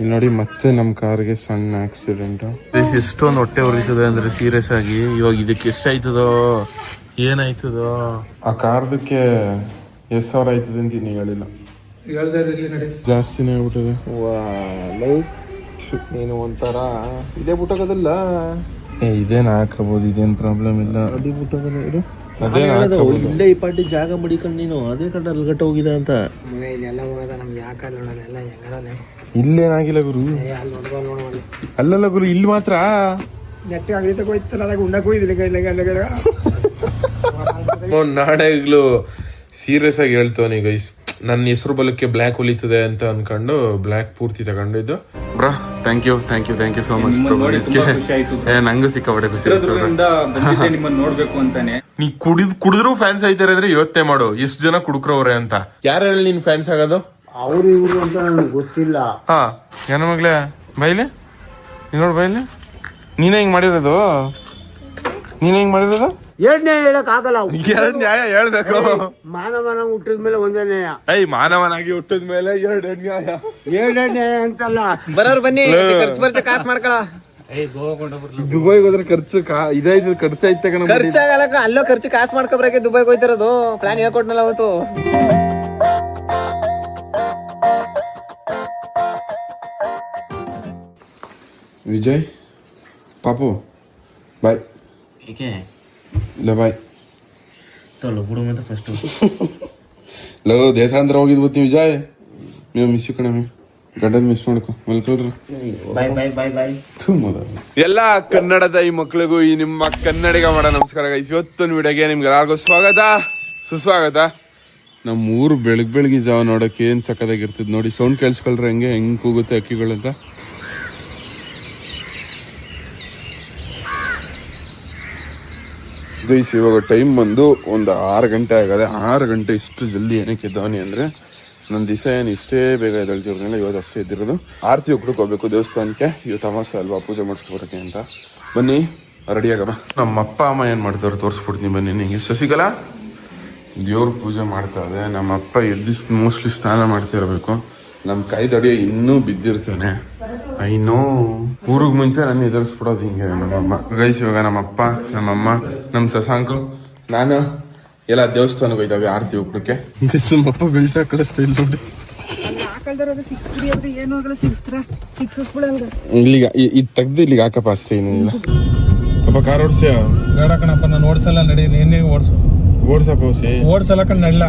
ಇಲ್ಲಿ ನೋಡಿ ಮತ್ತೆ ನಮ್ಮ ಕಾರ್ಗೆ ಸಣ್ಣ ಆಕ್ಸಿಡೆಂಟ್ ಎಷ್ಟೊಂದು ಹೊಟ್ಟೆ ಉರಿತದೆ ಅಂದ್ರೆ ಸೀರಿಯಸ್ ಆಗಿ. ಇವಾಗ ಇದಕ್ಕೆ ಎಷ್ಟಾಯ್ತದೋ? ಏನಾಯ್ತದೋ? ಆ ಕಾರ್ದಕ್ಕೆ ಎಷ್ಟು ಸಾವಿರ ಆಯ್ತದೆ ಅಂತ ಜಾಸ್ತಿನೇ ಹೇಳಿಲ್ಲ. ಜಾಸ್ತಿನೇ ಆಗ್ಬಿಟ್ಟದೆ. ನೀನು ಒಂಥರ ಇದೇ ಬಿಟ್ಟೋಗೋದಿಲ್ಲ ಏ ಇದೇನು ಹಾಕಬಹುದು ಇದೇನು ಪ್ರಾಬ್ಲಮ್ ಇಲ್ಲ. ಅಡಿ ಬಿಟ್ಟೋಗೋದ ಇದು ಇಲ್ಲೇ ಈ ಪಾಟಿ ಜಾಗ ಮಡಿಕೊಂಡು ನೀನು. ಅದೇ ಕಡೆ ಅಲ್ಗಟ್ಟ ಹೋಗಿದೆ ಅಂತ ಇಲ್ಲೆಲ್ಲ ಹೋಗೋದ ನಮ್ಗೆ ಯಾಕೆ ಅಲ್ಲ ನೋಡೋಣ ಎಲ್ಲ ಹೆಂಗದಾನೆ ಇಲ್ಲೇನಾಗಿಲ್ಲ ಗುರು? ಅಲ್ಲಲ್ಲ ಗುರು ಇಲ್ಲಿ ಮಾತ್ರ? ನೆಟ್ಟ ಅಂಗಡಿ ತಗೋ ಹೋಯ್ತಲ್ಲ ಅದಾಗ ಉಂಡಕ್ಕೆ ಹೋಯ್ದಿಲ್ಲ ಕೈಲಾಗ ಸೀರಿಯಸ್ ಆಗಿ ಹೇಳ್ತವನಿ ಗೈಸ್ ನನ್ನ ಹೆಸರು ಬಲಕ್ಕೆ ಬ್ಲ್ಯಾಕ್ ಹೊಲಿತದೆ ಅಂತ ಅನ್ಕೊಂಡು ಬ್ಲ್ಯಾಕ್ ಪೂರ್ತಿ ತಗೊಂಡಿದ್ದು. Bro thank you thank you thank you so much ಏ ನಂಗೂ ಸಿಕ್ಕಾಪಟ್ಟೆ ಖುಷಿ ಆಯ್ತು ಬಂದಿದ್ದೆ ನಿಮ್ಮನ್ನ ನೋಡ್ಬೇಕು ಅಂತಾನೆ. ನೀ ಕುಡಿದ್ ಕುಡಿದ್ರು ಫ್ಯಾನ್ಸ್ ಆಯ್ತಾರೆ ಅಂದ್ರೆ ಯೋಚನೆ ಮಾಡು. ಎಷ್ಟು ಜನ ಕುಡುಕ್ರವ್ರೆ ಅಂತ. ಯಾರು ಹೇಳಿ ನಿನ್ ಫ್ಯಾನ್ಸ್ ಆಗೋದು? ಅವರು ಇವರು ಅಂತ ನನಗೆ ಗೊತ್ತಿಲ್ಲ. ಹಾ ಏನ ಮಗಳೇ ಬೈಲಿ? ನೀನ್ ನೋಡ್ ಬೈಲಿ. ನೀನೇ ಹಿಂಗ್ ಮಾಡಿರೋದು? ನೀನೇ ಹಿಂಗ್ ಮಾಡಿರೋದು? ಎರಡನೇ ಹೇಳಕ್ ಆಗಲ್ಲ ಎರಡು ನ್ಯಾಯ ಹೇಳ್ಬೇಕು. ಮಾನವನ ಹುಟ್ಟಿದ ಮೇಲೆ ಒಂದೇ ನ್ಯಾಯ. ಐ ಮಾನವನಾಗಿ ಹುಟ್ಟಿದ ಮೇಲೆ ಎರಡು ನ್ಯಾಯ. ಎರಡನೇ ನ್ಯಾಯ ಅಂತಲ್ಲ. ಬರೋರು ಬನ್ನಿ ಖರ್ಚು ಬರ್ಚ ಕಾಸು ಮಾಡ್ಕೊಳ. ದುಬೈಗೆ ಹೋದ್ರೆ ಖರ್ಚು ಕಾ ಇದಾಯ್ತು ಖರ್ಚು ಐತೆ ಕಣ ಖರ್ಚಾಗಲ್ಲ ಅಲ್ಲೋ ಖರ್ಚು ಕಾಸು ಮಾಡ್ಕೊಬ್ರಕ್ಕೆ ದುಬೈಗೆ ಹೋಯ್ತಿರೋದು. ಪ್ಲಾನ್ ಹೇಳ್ಕೊಟ್ನಲ್ಲ ಅವತ್ತು. ವಿಜಯ್? ಪಾಪು? ಬಾಯ್. ಏಕೆ? ಇಲ್ಲ ಬಾಯ್. ತಲ್ಲ ಬಿಡು ಮತ್ತೆ ಫಸ್ಟ್ ಲೋ ದೇಸಾಂದ್ರ ಹೋಗಿದ್ ಬತ್ತಿ ವಿಜಯ್? ನೀವು ಮಿಸ್ ಕಣಮಿ ಗಂಡನ್ ಮಿಸ್ ಮಾಡ್ಕೊ. ಮಲ್ಕೊಳ್ರಿ. ಬಾಯ್ ಬಾಯ್ ಬಾಯ್ ಬಾಯ್. ಎಲ್ಲ ಕನ್ನಡದ ಈ ಮಕ್ಕಳಿಗೂ ಈ ನಿಮ್ಮ ಕನ್ನಡಿಗ ಮಾಡ ನಮಸ್ಕಾರ ಗೈಸ್. ಇವತ್ತೊಂದು ವಿಡಿಯೋಗೆ ನಿಮ್ಗೆ ಎಲ್ಲರಿಗೂ ಸ್ವಾಗತ. ಸುಸ್ವಾಗತ. ನಮ್ಮ ಊರು ಬೆಳಗ್ ಬೆಳಗ್ಗೆ ಜಾವ ನೋಡೋಕೆ ಏನು ಸಕ್ಕದಾಗಿರ್ತದೆ ನೋಡಿ, ಸೌಂಡ್ ಕೇಳಿಸ್ಕೊಳ್ರೆ ಹೆಂಗೆ ಹೆಂಗೆ ಕೂಗುತ್ತೆ ಅಕ್ಕಿಗಳಂತ ಗೈಸ್, ಇವಾಗ ಟೈಮ್ ಬಂದು ಒಂದು ಆರು ಗಂಟೆ ಆಗದೆ. ಆರು ಗಂಟೆ ಇಷ್ಟು ಜಲ್ದಿ ಏನಕ್ಕೆ ಎದ್ದವನಿ ಅಂದರೆ ನನ್ನ ದಿವಸ ಏನು ಇಷ್ಟೇ ಬೇಗ ಎದ್ದೇಳ್ತಿರ್ಲಿಲ್ಲ ಇವತ್ತು ಅಷ್ಟೇ ಇದ್ದಿರೋದು ಆರತಿ ಒಬ್ಬಕ್ಕೆ ಹೋಗ್ಬೇಕು ದೇವಸ್ಥಾನಕ್ಕೆ. ಇವತ್ತು ಅಮಾಸೆ ಅಲ್ವಾ, ಪೂಜೆ ಮಾಡಿಸ್ಕೊಬರಕ್ಕೆ ಅಂತ. ಬನ್ನಿ ರೆಡಿ ಆಗಮ್ಮ. ನಮ್ಮ ಅಪ್ಪ ಅಮ್ಮ ಏನು ಮಾಡ್ತಾರೆ, ತೋರಿಸ್ಬಿಡ್ತೀನಿ ಬನ್ನಿ ನಿಮಗೆ ಶಶಿಕಲಾ? ದೇವ್ರ ಪೂಜೆ ಮಾಡ್ತಾ ಇದೆ. ನಮ್ಮ ಅಪ್ಪ ಎದ್ದು ಮೋಸ್ಟ್ಲಿ ಸ್ನಾನ ಮಾಡ್ತಿರಬೇಕು ನಮ್ಮ ಕೈ ದಡಿಯ ಇನ್ನೂ ಬಿದ್ದಿರ್ತಾನೆ. ಐನೋ ಊರಿಗೆ ಮುಂಚೆ ನಾನು ಎದುರಿಸ್ಬಿಡೋದು ಹಿಂಗೆ. ನಮ್ಮಮ್ಮ ಗೈಸ್ ಇವಾಗ ನಮ್ಮಪ್ಪ ನಮ್ಮಮ್ಮ ನಮ್ಮ ಸಸಾಂಕು ನಾನು ಎಲ್ಲ ದೇವಸ್ಥಾನಕ್ಕೆ ಹೋಯ್ತಾವೆ ಆರತಿ ಒಬ್ಬಕ್ಕೆ ನಮ್ಮಪ್ಪ ಬೆಲ್ಟ್ ಹಾಕಡೆ ಸ್ಟೈಲ್ ನೋಡಿ ಇಲ್ಲಿಗ ಇದು ತೆಗ್ದು ಇಲ್ಲಿಗೆ ಹಾಕಪ್ಪ ಅಷ್ಟೇ ಏನಿಲ್ಲ. ಅಪ್ಪ ಕಾರ್ ಓಡಿಸ್ಯಾ? ಬೇಡ ಕಣಪ್ಪ ನಾನು ಓಡಿಸಲ್ಲ ನಡಿ ನೀನೇ ಓಡ್ಸು. ಓಡ್ಸಪ್ಪ ಹೊಸಿ. ಓಡ್ಸಲ್ಲ ಕಣ್ ನಡ್ಲ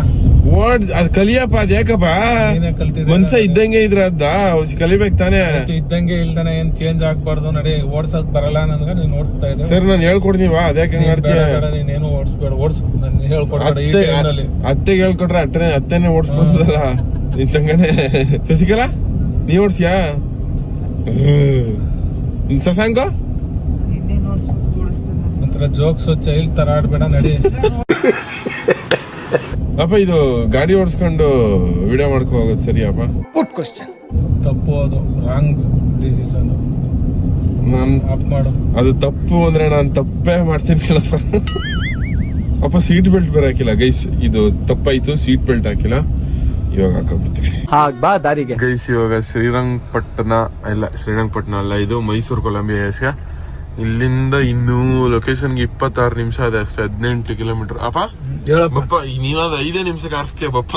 ಓಡ್ ಅದ್ ಕಲಿಯಪ್ಪ ಅದ್ ಯಾಕಪ್ಪ? ನೀನೇ ಕಲ್ತಿದ್ದೆ ಮನ್ಸ ಇದ್ದಂಗೆ ಇದ್ರ ಅದ್ದ ಹೊಸಿ ಕಲಿಬೇಕು ತಾನೇ. ಇದ್ದಂಗೆ ಇಲ್ದಾನೆ ಏನ್ ಚೇಂಜ್ ಆಗ್ಬಾರ್ದು ನಡಿ ಓಡ್ಸಕ್ ಬರಲ್ಲ ನನ್ಗ ನೀನ್ ಓಡಿಸ್ತಾ ಇದ್ದೆ. ಸರ್ ನಾನು ಹೇಳ್ಕೊಡ್ತೀವ ಅದ್ಯಾಕೆ ಹಂಗ್ ಬೇಡ ಮಾಡ್ತೀಯ ನೀನೇನು ಓಡಿಸ್ಬೇಡ ಓಡ್ಸು ನಾನು ಹೇಳ್ಕೊಡ್ಬೇಡ ಈ ಅತ್ತೆ ಟೈಮ್ನಲ್ಲಿ ಅತ್ತೆಗೆ ಹೇಳ್ಕೊಟ್ರೆ ಅಟ್ಟನೆ ಅತ್ತೆನೆ ಓಡಿಸ್ಬೋದಲ್ಲ ಇದ್ದಂಗನೆ ಶಶಿಕಲಾ ನೀ ಓಡ್ಸಿಯಾ? ಹ್ಮ್. ಶಶಾಂಕ ಒಂಥರ ಜೋಕ್ಸ್ ಚೈಲ್ಡ್ ತರ ಆಡ್ಬೇಡ ನಡಿ. ಅಪ್ಪ ಇದು ಗಾಡಿ ಓಡಿಸ್ಕೊಂಡು ವಿಡಿಯೋ ಮಾಡ್ಕೊ ಹೋಗೋದು ಸರಿಯಪ್ಪ ತಪ್ಪು ಅದು ರಾಂಗ್ ಡಿಸಿಷನ್ ನಾನು ಅಪ್ ಮಾಡು. ಅದು ತಪ್ಪು ಅಂದ್ರೆ ನಾನು ತಪ್ಪೇ ಮಾಡ್ತೀನಿ ಕೇಳಪ್ಪ ಅಪ್ಪ ಸೀಟ್ ಬೆಲ್ಟ್ ಬೇರೆ ಹಾಕಿಲ್ಲ. ಗೈಸ್ ಇದು ತಪ್ಪಾಯ್ತು ಸೀಟ್ ಬೆಲ್ಟ್ ಹಾಕಿಲ್ಲ. ಇವಾಗ ಹಾಕೊಂಡ್ಬಿಡ್ತೀನಿ. ಗೈಸ್ ಇವಾಗ ಶ್ರೀರಂಗಪಟ್ಟಣ ಇಲ್ಲ ಶ್ರೀರಂಗಪಟ್ಟಣ ಅಲ್ಲ ಇದು ಮೈಸೂರು ಕೊಲಂಬಿಯಾ ಎಸ್ಗೆ ಇಲ್ಲಿಂದ ಇನ್ನೂ ಲೊಕೇಶನ್ಗೆ ಇಪ್ಪತ್ತಾರು ನಿಮಿಷ ಅದೇ ಅಷ್ಟೇ ಹದಿನೆಂಟು ಕಿಲೋಮೀಟರ್ ಅಪ್ಪ? ಹೇಳಪ್ಪ. ಬಪ್ಪ ನೀನಾದ್ರೆ ಐದೇ ನಿಮಿಷಕ್ಕೆ ಆರಿಸ್ತೀಯ ಬಪ್ಪ?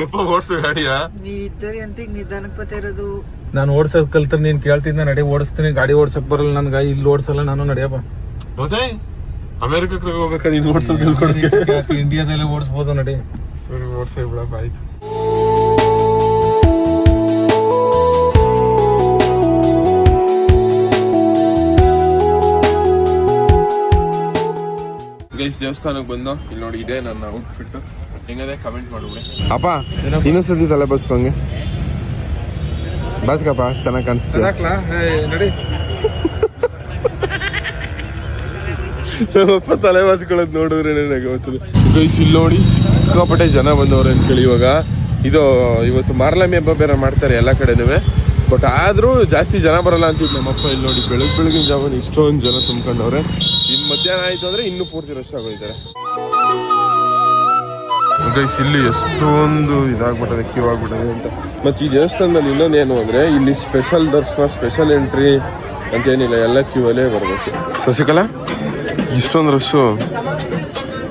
ಬಪ್ಪ ಓಡಿಸೋ ಗಾಡಿಯಾ. ನೀವಿದ್ದರೆ ಅಂತ ಈಗ ನಿಧಾನಕ್ಕೆ ಬರ್ತಾ ಇರೋದು. ನಾನು ಓಡ್ಸಕ್ ಕಲ್ತ್ರ ನೀನ್ ಕೇಳ್ತಿದ್ದ ನಡಿ ಓಡಿಸ್ತೀನಿ ಗಾಡಿ ಓಡ್ಸಕ್ ಬರಲ್ಲ ನನ್ಗೆ ಇಲ್ಲಿ ಓಡಿಸಲ್ಲ ನಾನು ನಡೆಯಪ್ಪ. ಮತ್ತೆ? ಅಮೆರಿಕಕ್ಕೆ ಹೋಗ್ಬೇಕಾದ್ರೆ ನೀನು ಓಡ್ಸೋದು ಇಂಡಿಯಾದಲ್ಲೇ ಓಡಿಸ್ಬೋದು ನಡೆ. ಸರಿ ಓಡಿಸೇ ಬಿಡಪ್ಪ ಆಯ್ತು. ಗೈಸ್ ದೇವಸ್ಥಾನಕ್ಕೆ ಬಂದು. ಇಲ್ಲಿ ನೋಡಿ ಇದೆ ನನ್ನ ಔಟ್ಫಿಟ್ ಹೆಂಗದೆ ಕಮೆಂಟ್ ಮಾಡ್ಬಿಡಿ. ಅಪ್ಪ ಇನ್ನೊಂದ್ಸತಿ ತಲೆ ಬಸ್ಕೊಂಗೆ. ಬಸ್ಕಪ್ಪ ಚೆನ್ನಾಗಿ ಕಾಣಿಸ್ತದೆ. ನೋಡಿ. ನಡಿ ನಮ್ಮಪ್ಪ ತಲೆ ಬಾಸ್ಕೊಳ್ಳೋದು ನೋಡಿದ್ರೆ ನನಗೆ ಗೊತ್ತದೆ. ಗೈಸ್ ಇಲ್ಲಿ ನೋಡಿ ಸಿಕ್ಕಾಪಟ್ಟೆ ಜನ ಬಂದವ್ರೆ ಅಂತೇಳಿ ಇವಾಗ. ಇದು ಇವತ್ತು ಮಾರ್ಲಮಿ ಹಬ್ಬ ಬೇರೆ ಮಾಡ್ತಾರೆ ಎಲ್ಲ ಕಡೆನೂ. ಬಟ್ ಆದರೂ ಜಾಸ್ತಿ ಜನ ಬರಲ್ಲ ಅಂತಿದ್ದು ನಮ್ಮಪ್ಪ ಇಲ್ಲಿ ನೋಡಿ ಬೆಳಗ್ಗೆ ಬೆಳಗಿನ ಜಾವನ ಇಷ್ಟೊಂದು ಜನ ತುಂಬ್ಕೊಂಡವ್ರೆ. ಇನ್ನು ಮಧ್ಯಾಹ್ನ ಆಯಿತು ಅಂದ್ರೆ ಇನ್ನೂ ಪೂರ್ತಿ ರಶ್ ಆಗೋಯ್ತಾರೆ. ಗೈಸ್ ಇಲ್ಲಿ ಎಷ್ಟೊಂದು ಇದಾಗ್ಬಿಟ್ಟದೆ ಕ್ಯೂ ಆಗ್ಬಿಟ್ಟದೆ ಅಂತ. ಮತ್ತು ಈ ದೇವಸ್ಥಾನದಲ್ಲಿ ಇನ್ನೊಂದೇನು ಅಂದರೆ ಇಲ್ಲಿ ಸ್ಪೆಷಲ್ ದರ್ಶನ ಸ್ಪೆಷಲ್ ಎಂಟ್ರಿ ಅಂತೇನಿಲ್ಲ ಎಲ್ಲ ಕ್ಯೂ ಅಲ್ಲೇ ಬರಬೇಕು. ಶಶಿಕಲಾ ಇಷ್ಟೊಂದು ರಶ್ಶು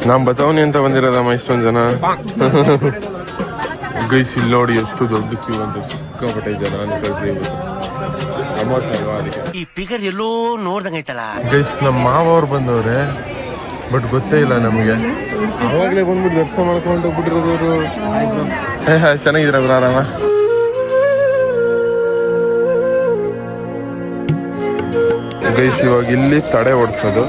ನಾನು ಬತಾವನಿ ಅಂತ ಬಂದಿರೋದಮ್ಮ ಇಷ್ಟೊಂದು ಜನ. ಗೈಸ್ ಇಲ್ಲಿ ನೋಡಿ ಎಷ್ಟು ದೊಡ್ಡ ಕ್ಯೂ ಅಂತ ಸಿಕ್ಕಾಪಟ್ಟೆ ಜನ ಅನ್ಕೊಳ್ತೀವಿ ಇವತ್ತು. ಅಮಾವಾಸ್ಯೆ ಅಲ್ವಾ ಅದಕ್ಕೆ? ಈ ಫಿಗರ್ ಎಲ್ಲೋ ನೋಡ್ದಂಗೈತಲ್ಲ ಗೈಸ್ ನಮ್ಮ ಮಾವ ಅವ್ರು ಬಂದವ್ರೆ ಬಟ್ ಗೊತ್ತೇ ಇಲ್ಲ ನಮಗೆ. ಅವಾಗಲೇ ಬಂದ್ಬಿಟ್ಟು ದರ್ಶನ ಮಾಡ್ಕೊಂಡು ಹೋಗ್ಬಿಟ್ಟಿರೋದು ಅವರು ಚೆನ್ನಾಗಿದ್ರ ಅವ್ರ ಆರಾಮ? ಗೈಸ್ ಇವಾಗ ಇಲ್ಲಿ ತಡೆ ಓಡಿಸೋದು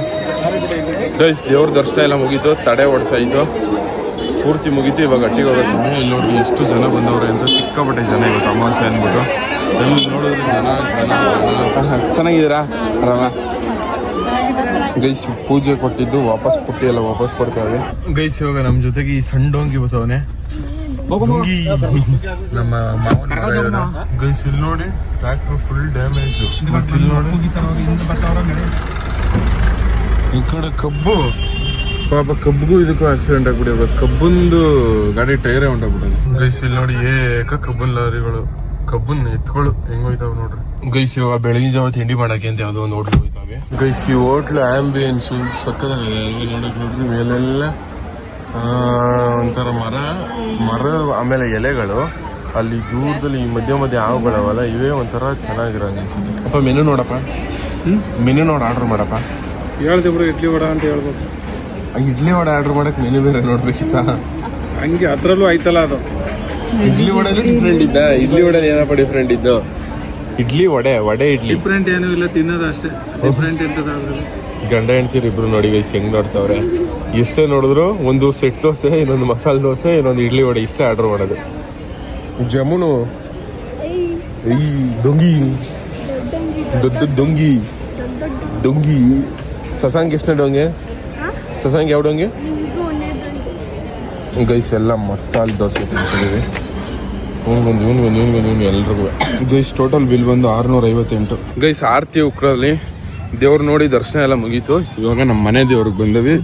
ಗೈಸ್ ದೇವ್ರ ದರ್ಶನ ಎಲ್ಲ ಮುಗೀತು ತಡೆ ಓಡಿಸಾಯ್ತು ಪೂರ್ತಿ ಮುಗಿತು ಇವಾಗ ಅಟ್ಟಿಗೆ ಹೋಗೋ ಸಮಯ ಇಲ್ಲಿ ನೋಡಿ ಎಷ್ಟು ಜನ ಬಂದವ್ರೆ ಅಂತ ಸಿಕ್ಕಾಪಟ್ಟೆ ಜನ ಇವತ್ತು ಅಮಾವಾಸ್ಯೆ ಅಂದ್ಬಿಟ್ಟು. ಎಲ್ಲಿ ನೋಡಿದ್ರೆ ಜನ ಜನ ಚೆನ್ನಾಗಿದ್ದೀರಾ? ಆರಾಮ? ಗೈಸ್ ಪೂಜೆ ಕೊಟ್ಟಿದ್ದು ವಾಪಸ್ ಕೊಟ್ಟಿ ಎಲ್ಲ ವಾಪಸ್ ಕೊಡ್ತಾವೆ. ಗೈಸ್ ಇವಾಗ ನಮ್ಮ ಜೊತೆಗೆ ಈ ಸಣ್ಣ ಡೋಂಗಿ ನಮ್ಮ ಮಾವನ ಗೈಸ್ ಇಲ್ಲಿ ನೋಡಿ ಟ್ರ್ಯಾಕ್ಟರ್ ಫುಲ್ ಡ್ಯಾಮೇಜ್ ಮತ್ತೆ ಇಲ್ಲಿ ನೋಡಿ. ಈ ಕಡೆ ಕಬ್ಬು. ಪಾಪ ಕಬ್ಬಿಗೂ ಇದಕ್ಕೂ ಆಕ್ಸಿಡೆಂಟ್ ಆಗ್ಬಿಟ್ಟಿರ್ಬೇಕು ಕಬ್ಬಂದು ಗಾಡಿ ಟೈರೇ ಹೊಂಟೋಗ್ಬಿಟ್ಟದು. ಗೈಸ್ ಇಲ್ಲಿ ನೋಡಿ ಏಕ ಕಬ್ಬನ್ ಲಾರಿಗಳು. ಕಬ್ಬನ್ ಎತ್ಗಳು ಹೆಂಗ್ ಹೋಯ್ತಾವ ನೋಡ್ರಿ. ಗೈಸ್ ಇವಾಗ ಬೆಳಗಿನ ಜಾವ ತಿಂಡಿ ಮಾಡಕ್ಕೆ ಅಂತ ಯಾವ್ದೋ ಒಂದು ಹೋಟ್ಲು ಹೋಯ್ತಾವೆ. ಗೈಸ್ ಈ ಹೋಟ್ಲು ಆಂಬಿಯನ್ಸ್ ಸಕ್ಕದಾಗಿದೆ ಅಲ್ಲಿ ನೋಡಕ್ ನೋಡ್ರಿ ಮೇಲೆಲ್ಲ ಆ, ಒಂಥರ ಮರ ಮರ ಆಮೇಲೆ ಎಲೆಗಳು. ಅಲ್ಲಿ ದೂರದಲ್ಲಿ ಈ ಮಧ್ಯ ಮಧ್ಯ ಆವುಗಳವಲ್ಲ ಇವೇ ಒಂಥರ ಚೆನ್ನಾಗಿರೋ ಅನ್ಸುತ್ತೆ. ಅಪ್ಪ ಮೆನು ನೋಡಪ್ಪ. ಮೆನು ನೋಡಿ ಆರ್ಡರ್ ಮಾಡಪ್ಪ. ಹೇಳ್ದೆ ಬ್ರೋ ಇಡ್ಲಿ ವಡ ಅಂತ ಹೇಳ್ಬೇಕು. ಆ ಇಡ್ಲಿ ವಡೆ ಆರ್ಡರ್ ಮಾಡಕ್ ಮೆನು ಬೇರೆ ನೋಡ್ಬೇಕಿತ್ತ? ಹಂಗೆ ಅದ್ರಲ್ಲೂ ಆಯ್ತಲ್ಲ ಅದು. ಇಡ್ಲಿ ವಡೆಲಿ ಡಿಫ್ರೆಂಟ್ ಇದ್ದ? ಇಡ್ಲಿ ವಡೆ ಏನಪ್ಪ ಡಿಫ್ರೆಂಟ್ ಇದ್ದು? ಇಡ್ಲಿ ವಡೆ ವಡೆ ಇಡ್ಲಿ. ಡಿಫ್ರೆಂಟ್ ಏನೂ ಇಲ್ಲ ತಿನ್ನೋದು ಅಷ್ಟೇ. ಡಿಫ್ರೆಂಟ್ ಎಂತದ ಅದ್ರಲ್ಲಿ. ಗಂಡ ಹೆಂಡ್ತಿರು ಇಬ್ರು ನೋಡಿ ವೈಸ್ ಹೆಂಗ್ ನೋಡ್ತಾವ್ರೆ? ಎಷ್ಟೇ ನೋಡಿದ್ರು ಒಂದು ಸೆಟ್ ದೋಸೆ ಇನ್ನೊಂದು ಮಸಾಲೆ ದೋಸೆ ಇನ್ನೊಂದು ಇಡ್ಲಿ ವಡೆ ಇಷ್ಟೇ ಆರ್ಡರ್ ಮಾಡೋದು. ಜಮುನು? ಈ ದೊಂಗಿ. ದೊಡ್ಡ ದೊಂಗಿ. ದೊಂಗಿ. ಸಸಾಂಗ್ ಎಷ್ಟನೇ ಡೊಂಗೆ ಸಸಾಂಗ್ ಯಾವ ಹಂಗೆ? ಗೈಸ್ ಎಲ್ಲ ಮಸಾಲೆ ದೋಸೆ ತಿಂತಿದ್ದೀವಿ ಇವ್ನಿಗೊಂದು ಇವ್ನಿಗೊಂದು ಇವ್ನಿಗೊಂದು ಇವ್ನು ಎಲ್ರಿಗೂ. ಗೈಸ್ ಟೋಟಲ್ ಬಿಲ್ ಬಂದು ಆರ್ನೂರ ಐವತ್ತೆಂಟು ಗೈಸ್ ಆರತಿ ಉಕ್ರಲ್ಲಿ ದೇವ್ರು ನೋಡಿ ದರ್ಶನ ಎಲ್ಲ ಮುಗೀತು. ಇವಾಗ ನಮ್ಮ ಮನೆ ದೇವ್ರಿಗೆ ಬಂದವಿ.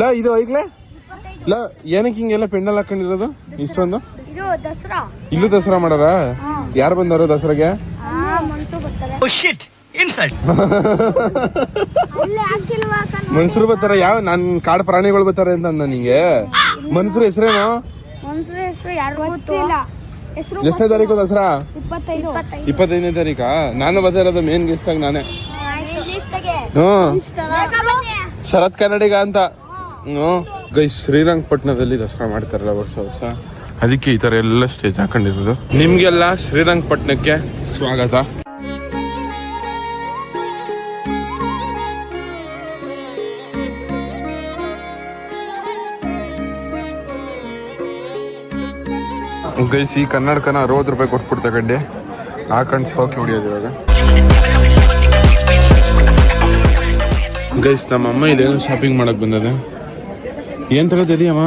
ಲ ಇದು ಐಕ್ಲೆ? ಲ ಏನಕ್ಕೆ ಹಿಂಗೆಲ್ಲ ಪೆಂಡಲ್ ಹಾಕೊಂಡಿರೋದು? ಇಷ್ಟೊಂದು? ಇಲ್ಲೂ ದಸರಾ ಮಾಡಾರ? ಯಾರು ಬಂದಾರ ದಸರಾಗೆ? ಖುಷಿ ಬರ್ತಾರೆ. ಶಿಟ್ ಇನ್ಸಲ್ಟ್. ಮನ್ಸರು ಬರ್ತಾರ ಯಾವ ನನ್ ಕಾಡು ಪ್ರಾಣಿಗಳು ಬರ್ತಾರೆ ಅಂತ ಅಂದ ನಿಂಗೆ? ಮನ್ಸರು ಹೆಸರೇನು? ಮನ್ಸರ ಹೆಸರು ಯಾರು ಗೊತ್ತಿಲ್ಲ. ಹೆಸರು ಎಷ್ಟನೇ ತಾರೀಕು ದಸರಾ? ಇಪ್ಪತ್ತೈದು. ಇಪ್ಪತ್ತೈದು. ಇಪ್ಪತ್ತೈದನೇ ತಾರೀಕಾ? ನಾನು ಬರ್ತಾ ಇರೋದು ಮೇನ್ ಗೆಸ್ಟ್ ಆಗಿ ನಾನೇ. ಹ್ಮ್ ಶರತ್ ಕನ್ನಡಿಗ ಅಂತ. ಹ್ಞೂ. ಗೈ ಶ್ರೀರಂಗಪಟ್ಟಣದಲ್ಲಿ ದಸರಾ ಮಾಡ್ತಾರಲ್ಲ ವರ್ಷ ವರ್ಷ. ಅದಕ್ಕೆ ಈ ತರ ಎಲ್ಲ ಸ್ಟೇಜ್ ಹಾಕೊಂಡಿರೋದು. ನಿಮ್ಗೆಲ್ಲ ಶ್ರೀರಂಗಪಟ್ಟಣಕ್ಕೆ ಸ್ವಾಗತ. ಗೈಸ್ ಈ ಕನ್ನಡಕನ ಅರವತ್ತು ರೂಪಾಯಿ ಕೊಟ್ಬಿಟ್ಟು ತಗೊಂಡೆ ಹಾಕೊಂಡು ಸೋಕಿ ಹೊಡಿಯೋದು ಇವಾಗ. ಗೈಸ್ ನಮ್ಮ ಅಮ್ಮ ಇಲ್ಲೇನೋ ಶಾಪಿಂಗ್ ಮಾಡಕ್ ಬಂದದ. ಏನ್ ತಗೋತೀರಿ ಅಮ್ಮ?